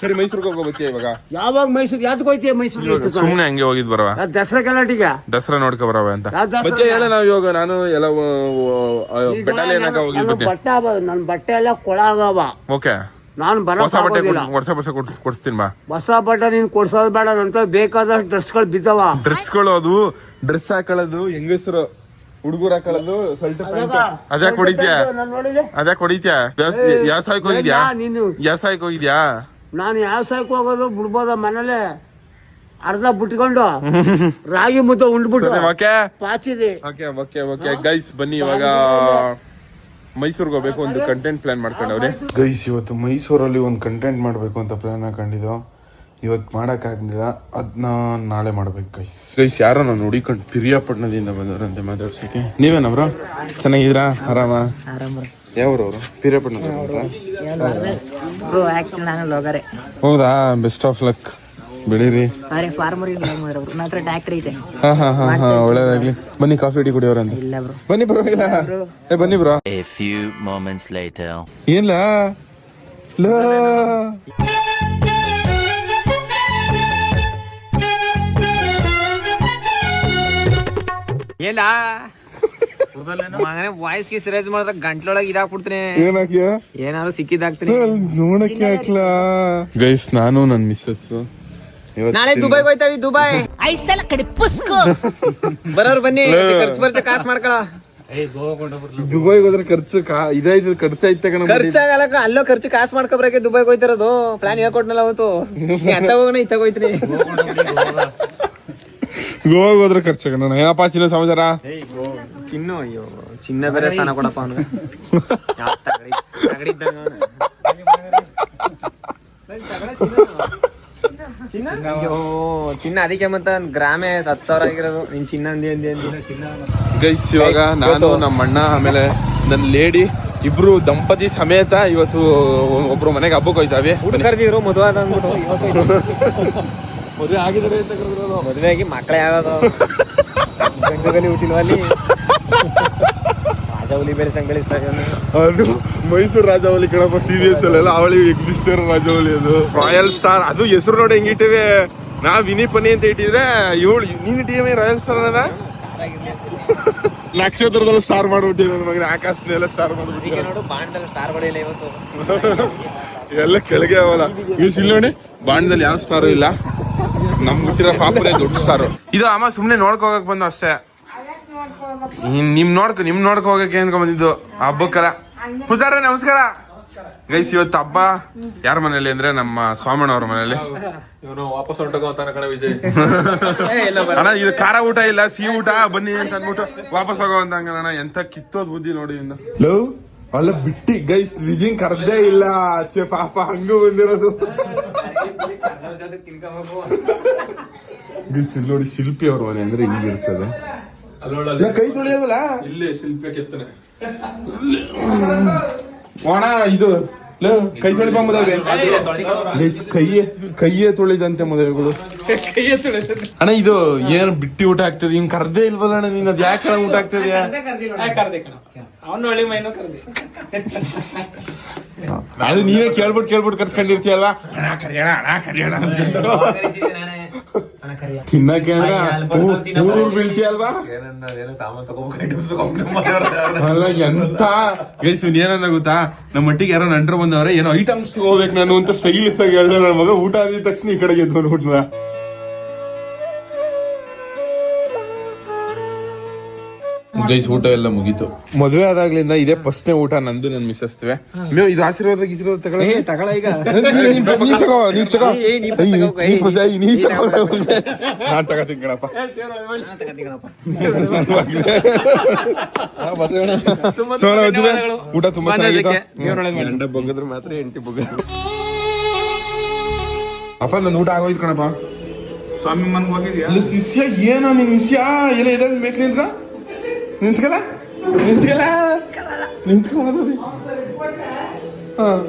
ಸರಿ ಮೈಸೂರಿಗೆ ಹೋಗ್ಬತ್ತೀಯ ಇವಾಗ? ಯಾವಾಗ ಮೈಸೂರ್ ಯಾವ್ದಕ್ಕೆ ಹೋಯ್ತೀಯ ಮೈಸೂರು ಸುಮ್ಮನೆ ಸುಮ್ನೆ ಹಂಗೆ ಹೋಗಿದ್ ಬರವ. ದಸರಾ ಕಲಾಟಿಗ ದಸರಾ ನೋಡ್ಕೊ ಬರವ ಅಂತ. ಮತ್ತೆ ಹೇಳ ನಾವು ಇವಾಗ ನಾನು ಎಲ್ಲ ಬಟ್ಟೆ ಏನಕ ಹೋಗಿದ್ ನನ್ನ ಬಟ್ಟೆ ಬಟ್ಟೆ ಎಲ್ಲ ಕೊಳಾಗವ ಓಕೆ. ನಾನು ಬರೋ ಹೊಸ ಬಟ್ಟೆ ಹೊಸ ಬಟ್ಟೆ ಕೊಡ್ಸ್- ಕೊಡ್ಸ್ತೀನಿ ಬಾ. ಹೊಸ ಬಟ್ಟೆ ನೀನ್ ಕೊಡ್ಸೋದ್ ಬೇಡ ನಂತ ಬೇಕಾದಷ್ಟು ಡ್ರೆಸ್ಗಳು ಬಿದ್ದವ. ಡ್ರೆಸ್ಗಳು ಅದು ಡ್ರೆಸ್ ಹಾಕೊಳ್ಳೋದು ಹೆಂಗಸರು ಹುಡುಗರು ಹಾಕೊಳ್ಳೋದು ಸ್ವಲ್ಪ ಅದೇ ಹೊಡಿತ್ಯಾ? ಅದ್ಯಾಕೆ ಹೊಡಿತ್ಯಾ? ವ್ಯವಸಾಯಕ್ಕೆ ಹೋಗಿದ್ಯಾ? ನೀನು ವ್ಯವಸಾಯಕ್ಕೆ ಹೋಗಿದ್ಯಾ? ನಾನು ಯಾವ ಸಾಯ್ಕು ಹೋಗೋದು ಬಿಡ್ಬೋದ ಮನೇಲೆ? ಅರ್ಧ ಬಿಟ್ಕೊಂಡು ರಾಗಿ ಮುದ್ದೆ ಉಂಡ್ಬಿಟ್ಟು okay. ಪಾಚಿದೆ. Okay okay okay. Guys ಬನ್ನಿ ಇವಾಗ ಮೈಸೂರಿಗೆ ಹೋಗ್ಬೇಕು ಒಂದು ಕಂಟೆಂಟ್ ಪ್ಲಾನ್ ಮಾಡ್ಕೊಂಡವ್ರೆ ಗೈಸ್ ಇವತ್ತು ಮೈಸೂರಲ್ಲಿ ಒಂದು ಕಂಟೆಂಟ್ ಮಾಡಬೇಕು ಅಂತ ಪ್ಲಾನ್ ಹಾಕೊಂಡಿದ್ದು ಇವತ್ತು ಮಾಡೋಕ್ಕಾಗಲಿಲ್ಲ ಅದನ್ನ ನಾಳೆ ಮಾಡ್ಬೇಕು ಗೈಸ್ ಗೈಸ್ ಯಾರೋ ನಾನು ಹುಡಿಕೊಂಡು ಪಿರಿಯಾಪಟ್ಟಣದಿಂದ ಬಂದವರಂತೆ ಮಾತಾಡ್ಸಕ್ಕೆ ನೀವೇನವ್ರು ಚೆನ್ನಾಗಿದ್ರಾ ಆರಾಮ? ಯಾವ್ರು ಅವರು ಬ್ರೋ ಆಕ್ಚುಲಿ ನಾನು ಲೋಗರೆ. ಹೌದಾ? ಬೆಸ್ಟ್ ಆಫ್ ಲಕ್ ಬೆಳೀರಿ. ಅರೆ ಫಾರ್ಮರ್ ನನ್ನ ಹತ್ರ ಟ್ಯಾಕ್ಟ್ರಿ ಐತೆ. ಹಾ ಹಾ ಹಾ ಹಾ ಒಳ್ಳೇದಾಗ್ಲಿ. ಬನ್ನಿ ಕಾಫಿ ಟೀ ಕುಡಿಯೋರಂತೆ ಇಲ್ಲ ಬ್ರೋ. ಬನ್ನಿ ಪರವಾಗಿಲ್ಲ ಏ ಬನ್ನಿ bro. A few moments later ಏನ್ಲ? ಲಾ. ಏನ ಮಗನೇ ವಾಯ್ಸ್ಗೆ ಸಿರೇಜ್ ಮಾಡಿದ್ರೆ ಗಂಟ್ಲೊಳಗೆ ಇದಾಗ್ಬಿಡ್ತೀನಿ. ಏನಾಕ್ಯ ಏನಾದ್ರು ಸಿಕ್ಕಿದಾಗ್ತೀನಿ ನೋಡಕ್ಕೆ ಹಾಕ್ಲಾ? ಗೈಸ್ ನಾನು ನನ್ ಮಿಸ್ಸಸ್. ನಾಳೆ ದುಬೈಗೆ ಹೋಯ್ತಾವಿ ದುಬೈ. ಐಸಲ ಕಡೆ ಪುಸ್ಕು. ಬರೋರು ಬನ್ನಿ ಖರ್ಚು ಬರ್ಚ ಕಾಸು ಮಾಡ್ಕೊಳ. ದುಬೈಗೆ ಹೋದ್ರೆ ಖರ್ಚು ಕಾ- ಖರ್ಚು ಖರ್ಚಾಯ್ತ ಕಣ ಖರ್ಚಾಗಲ್ಲ ಅಲ್ಲೋ ಖರ್ಚು ಕಾಸು ಮಾಡ್ಕೊಬ್ರಕ್ಕೆ ದುಬೈಗೆ ಹೋಯ್ತಿರೋದು. ಪ್ಲಾನ್ ಹೇಳ್ಕೊಟ್ನಲ್ಲ ಅವತ್ತು. ಎತ್ತ ಹೋಗೋಣ ಇತ್ತ ಹೋಯ್ತೀನಿ. ಗೋವಾಗ ಹೋದ್ರೆ ಖರ್ಚು ನಾನು ಏನಪ್ಪ ಚಿನ್ನ ಸಮಾಚಾರ? ಚಿನ್ನ ಅಯ್ಯೋ ಚಿನ್ನ ಬೇರೆ ಸ್ಥಾನ ಕೊಡಪ್ಪ ಅವನಿಗೆ. ಚಿನ್ನ? ಅದಕ್ಕೆ ಮತ್ತ ಗ್ರಾಮೇ ಹತ್ತು ಸಾವಿರ ಆಗಿರೋದು. ನಿನ್ ಚಿನ್ನ ಅಂದಿ ಅಂದಿ ಅಂದಿ. ಗೈಸ್ ಇವಾಗ ನಾನು ನಮ್ಮ ಅಣ್ಣ ಆಮೇಲೆ ನನ್ನ ಲೇಡಿ ಇಬ್ರು ದಂಪತಿ ಸಮೇತ ಇವತ್ತು ಒಬ್ರು ಮನೆಗೆ ಹಬ್ಬಕ್ಕೆ ಹೋಯ್ತಾವೆ ಕರ್ದಿದ್ರು ಮದುವೆ ಅಂದ್ಬಿಟ್ಟು. ಮದುವೆ ಆಗಿದ್ರೆ ಅಂತ ಕರೆದ್ರು. ಮದುವೆ ಆಗಿ ಮಕ್ಕಳೇ ಯಾವ್ದು ಗಂಡಗಲಿ ಹುಟ್ಟಿಲ್ವ ಅಲ್ಲಿ? ರಾಜ ಹುಲಿ ಬೇರೆ ಸಂಗಳಿಸ್ತಾರೆ ಅದು ಮೈಸೂರು ರಾಜವಲಿ ಕಣಪ್ಪ ಸೀರಿಯಸ್ ಅಲ್ಲೆಲ್ಲ ಅವಳಿ ಎಗ್ಬಿಸ್ತಾರ ರಾಜವಲಿ ಅದು. ರಾಯಲ್ ಸ್ಟಾರ್ ಅದು ಹೆಸರು ನೋಡಿ ಹೆಂಗಿಟ್ಟಿವೆ ನಾ ವಿನಿ ಪನಿ ಅಂತ ಇಟ್ಟಿದ್ರೆ ಇವಳು ನೀನು ಟಿವಿ ರಾಯಲ್ ಸ್ಟಾರ್ ಅನ್ನದ ನಕ್ಷತ್ರದಲ್ಲೂ ಸ್ಟಾರ್ ಮಾಡ್ಬಿಟ್ಟಿದೆ ನನ್ನ ಮಗನ ಆಕಾಶದೆಲ್ಲ ಸ್ಟಾರ್ ಮಾಡ್ಬಿಟ್ಟಿದೆ. ನೋಡು ಬಾಂಡಲ್ಲಿ ಸ್ಟಾರ್ಗಳಿಲ್ಲ ಇವತ್ತು. ಎಲ್ಲ ಕೆಳಗೆ ಅವಲ್ಲ. ಇವ್ ಇಲ್ಲಿ ನೋಡಿ ಬಾಂಡದಲ್ಲಿ ಯಾವ ಸ್ಟಾರು ಇಲ್ಲ? ನಮ್ ಗೊತ್ತಿರೋ ಪಾಪರೇ ದೊಡ್ಡ ಸ್ಟಾರು ಇದು ಅಮ್ಮ ಸುಮ್ನೆ ನೋಡ್ಕೊ ಹೋಗಕ್ ಬಂದು ಅಷ್ಟೇ. ನಿಮ್ ನೋಡ್ಕೊ ನಿಮ್ ನೋಡ್ಕೊ ಹೋಗಕ್ಕೆ ಅನ್ಕೊಂಡ್ ಬಂದಿದ್ದು? ಹಬ್ಬಕ್ಕಲ್ಲ. ಪೂಜಾರ ನಮಸ್ಕಾರ. ಗೈಸ್ ಇವತ್ತು ಹಬ್ಬ. ಯಾರ ಮನೇಲಿ ಅಂದ್ರೆ ನಮ್ಮ ಸ್ವಾಮಣ್ಣ ಅವ್ರ ಮನೇಲಿ ಅಣ್ಣ ಇದು ಖಾರ ಊಟ ಇಲ್ಲ ಸಿಹಿ ಊಟ ಬನ್ನಿ ಅಂತ ಅಂದ್ಬಿಟ್ಟು ವಾಪಸ್ ಹೋಗೋ ಅಂತ ಅಣ್ಣ. ಎಂತ ಕಿತ್ತೋದ್ ಬುದ್ಧಿ ನೋಡಿ ಹಲೋ ಒಳ್ಳೆ ಬಿಟ್ಟಿ ಗೈಸ್ ವಿಜಿಂಗ್ ಕರ್ದೇ ಇಲ್ಲ. ಆಚೆ ಪಾಪ ಹಂಗೂ ಬಂದಿರೋದು. ಇಲ್ಲಿ ನೋಡಿ ಶಿಲ್ಪಿ ಅವ್ರ ಮನೆ ಅಂದ್ರೆ ಹಿಂಗಿರ್ತದೆ ಕೈ ತೊಳಿಯಲ್ವಲ್ಲ? ಇಲ್ಲೇ ಶಿಲ್ಪಿ ಕೆತ್ತನೆ. ಒಣ ಇದು ಲೋ, ಕೈ ತೊಳಿಬ ಮದುವೆ ಕೈಯೇ ಕೈಯೇ ತೊಳಿದಂತೆ ಮದುವೆಗಳು ಅಣ್ಣ ಇದು ಏನ್ ಬಿಟ್ಟಿ ಊಟ ಆಗ್ತದೆ? ಹಿಂಗ್ ಕರ್ದೇ ಇಲ್ವಲ್ಲ ಅಣ್ಣ ನೀನ್ ಅದ್ ಯಾಕೆ ಊಟ ಆಗ್ತದೆ? ಅವನು ಒಳ್ಳೆ ಮೈನೋ ಕರ್ದಿ. ಅದು ನೀನೇ ಕೇಳ್ಬಿಟ್ಟು ಕೇಳ್ಬಿಟ್ಟು ಕರ್ಸ್ಕೊಂಡಿರ್ತೀಯಲ್ವಾ? ಅಣ್ಣ ಕರಿಯೋಣ ಅಣ್ಣ ಕರಿಯೋಣ. ತಿನ್ನಕ್ಕೆ ಊರು ಬೀಳ್ತೀಯಲ್ವಾ ಅಲ್ಲ ಎಂತ ಗೈಸ್ ಏನಂದ ಗೊತ್ತಾ ನಮ್ಮ ಮಟ್ಟಿಗೆ ಯಾರೋ ನಂಟ್ರು ಬಂದವ್ರೆ ಏನೋ ಐಟಮ್ಸ್ ಹೋಗ್ಬೇಕು ನಾನು ಅಂತ ಸ್ಟೈಲಿಸ್ ಆಗಿ ಹೇಳ್ದೆ ನನ್ನ ಮಗ ಊಟ ಆದ ತಕ್ಷಣ ಈ ಕಡೆಗೆ ಎದ್ದು ಬಂದ್ಬಿಟ್ನ ಗೈಸ್ ಊಟ ಎಲ್ಲ ಮುಗೀತು. ಮದುವೆ ಆದಾಗ್ಲಿಂದ ಇದೇ ಫಸ್ಟ್ನೇ ಊಟ ನಂದು ನನ್ ಮಿಸ್ಸಸ್ತಿವೆ ನೀವು ಇದು ಆಶೀರ್ವಾದ ಗಿಶೀರ್ವಾದ ತಗೊಳ್ಳಿ. ತಗೊಳ ಈಗ. ನೀನ್ ತಗೋ, ನೀನ್ ತಗೋ, ನೀನ್ ತಗೋ. ನಾನ್ ತಗೋತೀನಿ ಕಣಪ್ಪ. ಸೋನ ಮದುವೆ. ಊಟ ತುಂಬಾ ಚೆನ್ನಾಗಿತ್ತು. ಗಂಡ ಬಗ್ಗದ್ರೆ ಮಾತ್ರ ಹೆಂಡತಿ ಬಗ್ಗ ಅಪ್ಪ ನನ್ ಊಟ ಆಗೋಯ್ತು ಕಣಪ್ಪ. ಸ್ವಾಮಿ ಮನ್ ಹೋಗಿದ್ಯಾ? ಶಿಷ್ಯ ಏನೋ ನಿನ್ ಶಿಷ್ಯ? ಎಲ್ಲ ಇದ್ರಲ್ಲಿ ಮೇಕ್ ನಿಂತ್ಕ ನಿಂತ್ಕಲ ನಿಂತ್ಕಲ ನಿಂತ್ಕೊಂಬೋದು ಹಾಂ.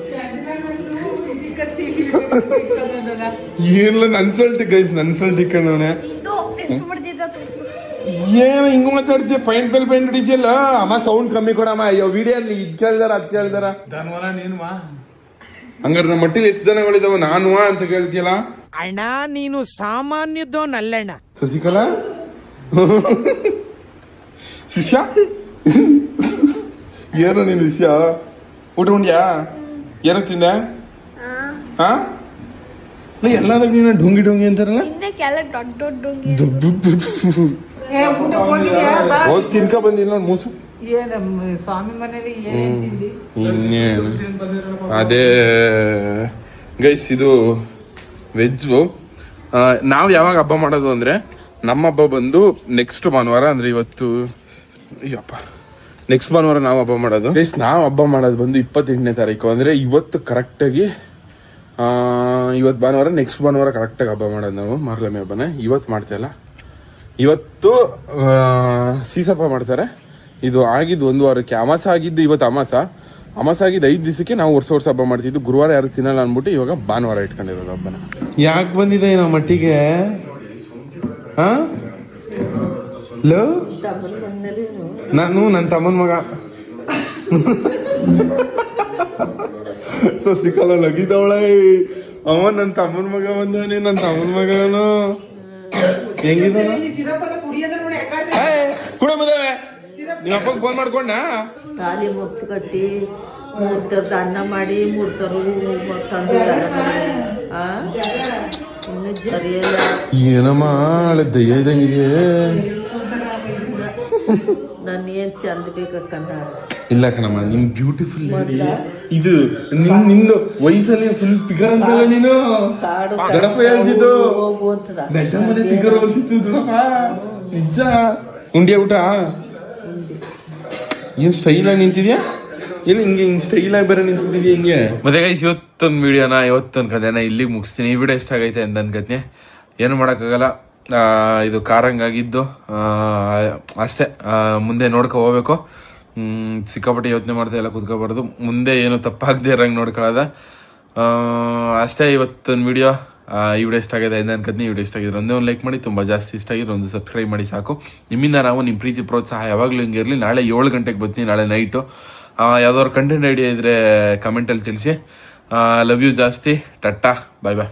ಏನಿಲ್ಲ ನನ್ ಸಲ್ಟ್ ಗೈಸ್ ನನ್ ಸಲ್ಟ್ ಕಣವನೆ ಏನು ಹಿಂಗ್ ಮಾತಾಡ್ತೀಯ? ಪೈಂಟ್ ಮೇಲೆ ಪೈಂಟ್ ಹೊಡಿತಿಯಲ್ಲ ಅಮ್ಮ ಸೌಂಡ್ ಕಮ್ಮಿ ಕೊಡಮ್ಮ ಅಯ್ಯೋ ವಿಡಿಯೋ ಇದ್ ಕೇಳ್ದಾರ ಅದ್ ಕೇಳ್ದಾರ. ಧನ್ವರ ನೀನ್ವಾ ಹಂಗಾರ ನಮ್ಮ ಮಟ್ಟಿಗೆ ಎಷ್ಟು ಜನಗಳಿದಾವ? ನಾನು ಅಂತ ಕೇಳ್ತಿಯಲ್ಲ? ಅಣ್ಣ ನೀನು ಸಾಮಾನ್ಯದೋನಲ್ಲಣ್ಣ ಶಶಿಕಲಾ ಶಿಷ್ಯ? ಏನು ನೀನು ವಿಷಯ ಊಟ ಉಂಡ್ಯಾ? ಏನೋ ತಿಂದೆ? ಹಾ. ಇಲ್ಲ ಎಲ್ಲಾದಾಗ ನೀನು ಢುಂಗಿ ಢುಂಗಿ ಅಂತಾರಲ್ಲ? ಹಿಂದಕ್ಕೆಲ್ಲ ದೊಡ್ಡ ದೊಡ್ಡ ಹೋಗಿ ತಿನ್ಕ ಬಂದಿಲ್ಲ ಮೂಸು. ಏನು ಸ್ವಾಮಿ ಮನೇಲಿ ಇನ್ನೇನು? ಅದೇ ಗೈಸ್ ಇದು ವೆಜ್ಜು. ನಾವು ಯಾವಾಗ ಹಬ್ಬ ಮಾಡೋದು ಅಂದರೆ ನಮ್ಮ ಹಬ್ಬ ಬಂದು ನೆಕ್ಸ್ಟ್ ಭಾನುವಾರ ಅಂದರೆ ಇವತ್ತು ಅಯ್ಯಪ್ಪ. ನೆಕ್ಸ್ಟ್ ಭಾನುವಾರ ನಾವು ಹಬ್ಬ ಮಾಡೋದು? ಗೈಸ್ ನಾವು ಹಬ್ಬ ಮಾಡೋದು ಬಂದು ಇಪ್ಪತ್ತೆಂಟನೇ ತಾರೀಕು. ಅಂದರೆ ಇವತ್ತು ಕರೆಕ್ಟಾಗಿ ಇವತ್ತು ಭಾನುವಾರ ನೆಕ್ಸ್ಟ್ ಭಾನುವಾರ ಕರೆಕ್ಟಾಗಿ ಹಬ್ಬ ಮಾಡೋದು ನಾವು ಮಾರ್ಲಮಿ ಹಬ್ಬನೇ. ಇವತ್ತು ಮಾಡ್ತಾಯಿಲ್ಲ ಇವತ್ತು ಸೀಸಪ್ಪ ಮಾಡ್ತಾರೆ. ಇದು ಆಗಿದ್ದು ಒಂದು ವಾರಕ್ಕೆ. ಅಮಾಸ ಆಗಿದ್ದು ಇವತ್ತು ಅಮಾಸ. ಅಮಾಸ ಆಗಿದ್ದು ಐದು ದಿವಸಕ್ಕೆ ನಾವು ವರ್ಷ ವರ್ಷ ಹಬ್ಬ ಮಾಡ್ತಿದ್ದು. ಗುರುವಾರ ಯಾರು ತಿನ್ನಲ್ಲ ಅಂದ್ಬಿಟ್ಟು ಇವಾಗ ಭಾನುವಾರ ಇಟ್ಕೊಂಡಿರೋದು ಹಬ್ಬನ. ಯಾಕೆ ಬಂದಿದೆ ನಮ್ಮ ಮಟ್ಟಿಗೆ? ಲೋ? ನಾನು ನನ್ನ ತಮ್ಮನ ಮಗ. ಸೊ ಸಿಕ್ಕಲ್ಲ ಲಗಿದವಳೆ. ಅವ ನನ್ನ ತಮ್ಮನ ಮಗ ಬಂದವನಿ ನನ್ನ ತಮ್ಮನ ಮಗನು. ಹೆಂಗಿದಾನ? ಕುಡ ಮದುವೆ? ನಿಮ್ಮ ಅಪ್ಪಗೆ ಫೋನ್ ಮಾಡ್ಕೊಂಡ ತಾಲಿ ಮುತ್ತು ಕಟ್ಟಿ ಮೂರ್ ತರದ ಅನ್ನ ಮಾಡಿ ಮೂರ್ತರು ತಂದು ಆ? ಇನ್ನು ಜರಿಯಲ್ಲ. ಏನಮ್ಮ ದಯ್ಯ ನನ್ ಏನ್ ಚಂದ ಬೇಕಂದ ಇಲ್ಲ ಕಣಮ್ಮ ನಿಮ್ ಬ್ಯೂಟಿಫುಲ್ ಇದು ನಿಮ್ ನಿಂದು ವಯಸ್ಸಲ್ಲಿ ಫುಲ್ ಫಿಗರ್ ಅಂತಲ್ಲ ನೀನು? ಕಾಡು ದೊಡ್ಡಪ್ಪ ಹೇಳ್ತಿದ್ದು. ಹೋಗು ಅಂತದ. ಗಡ್ಡ ಮನೆ ಫಿಗರ್ ಹೋಗ್ತಿತ್ತು ದೊಡ್ಡಪ್ಪ ನಿಜ? ಉಂಡಿಯ ಊಟ? ಏನ್ ಸ್ಟೈಲ್ ಆಗಿ ನಿಂತಿದ್ಯಾ? ಏನು ಹಿಂಗೆ ಹಿಂಗ್ ಸ್ಟೈಲ್ ಆಗಿ ಬೇರೆ ನಿಂತಿದ್ಯಾ ಹಿಂಗೆ? ಮತ್ತೆ ಗೈಸ್ ಇವತ್ತೊಂದು ವಿಡಿಯೋನ ಇವತ್ತೊಂದು ಕಥೆನ ಇಲ್ಲಿಗೆ ಮುಗಿಸ್ತೀನಿ. ಈ ವಿಡಿಯೋ ಎಷ್ಟಾಗೈತೆ ಆಗೈತೆ ಅಂತ ಅನ್ಕತ್ನಿ. ಏನು ಮಾಡೋಕ್ಕಾಗಲ್ಲ? ಇದು ಕಾರಂಗಾಗಿದ್ದು ಅಷ್ಟೇ ಮುಂದೆ ನೋಡ್ಕೊ ಹೋಗ್ಬೇಕು. ಸಿಕ್ಕಾಪಟ್ಟೆ ಯೋಚನೆ ಮಾಡ್ತಾ ಎಲ್ಲ ಕೂತ್ಕೋಬಾರ್ದು. ಮುಂದೆ ಏನು ತಪ್ಪಾಗದೆ ಇರೋಂಗೆ ನೋಡ್ಕೊಳ್ಳೋದ ಅಷ್ಟೇ ಇವತ್ತಿನ ವಿಡಿಯೋ ಈ ವಿಡಿಯೋ ಇಷ್ಟ ಆಗಿದೆ ಐದು ಅನ್ಕದ್ನಿ ವಿಡಿಯೋ ಇಷ್ಟ ಆಗಿದ್ರೆ ಒಂದೇ ಒಂದು ಲೈಕ್ ಮಾಡಿ. ತುಂಬ ಜಾಸ್ತಿ ಇಷ್ಟ ಆಗಿದ್ರೆ ಒಂದು ಸಬ್ಸ್ಕ್ರೈಬ್ ಮಾಡಿ, ಸಾಕು. ನಿಮ್ಮಿಂದ ನಾವು ನಿಮ್ಮ ಪ್ರೀತಿ, ಪ್ರೋತ್ಸಾಹ ಯಾವಾಗಲೂ ಹಿಂಗೆ ಇರಲಿ. ನಾಳೆ ಏಳು ಗಂಟೆಗೆ ಬರ್ತೀನಿ, ನಾಳೆ ನೈಟು ಯಾವ್ದಾದ್ರು ಕಂಟೆಂಟ್ ಐಡಿಯಾ ಇದ್ರೆ ಕಮೆಂಟಲ್ಲಿ ತಿಳಿಸಿ. ಲವ್ ಯು ಜಾಸ್ತಿ. ಟಟ್ಟಾ ಬಾಯ್ ಬಾಯ್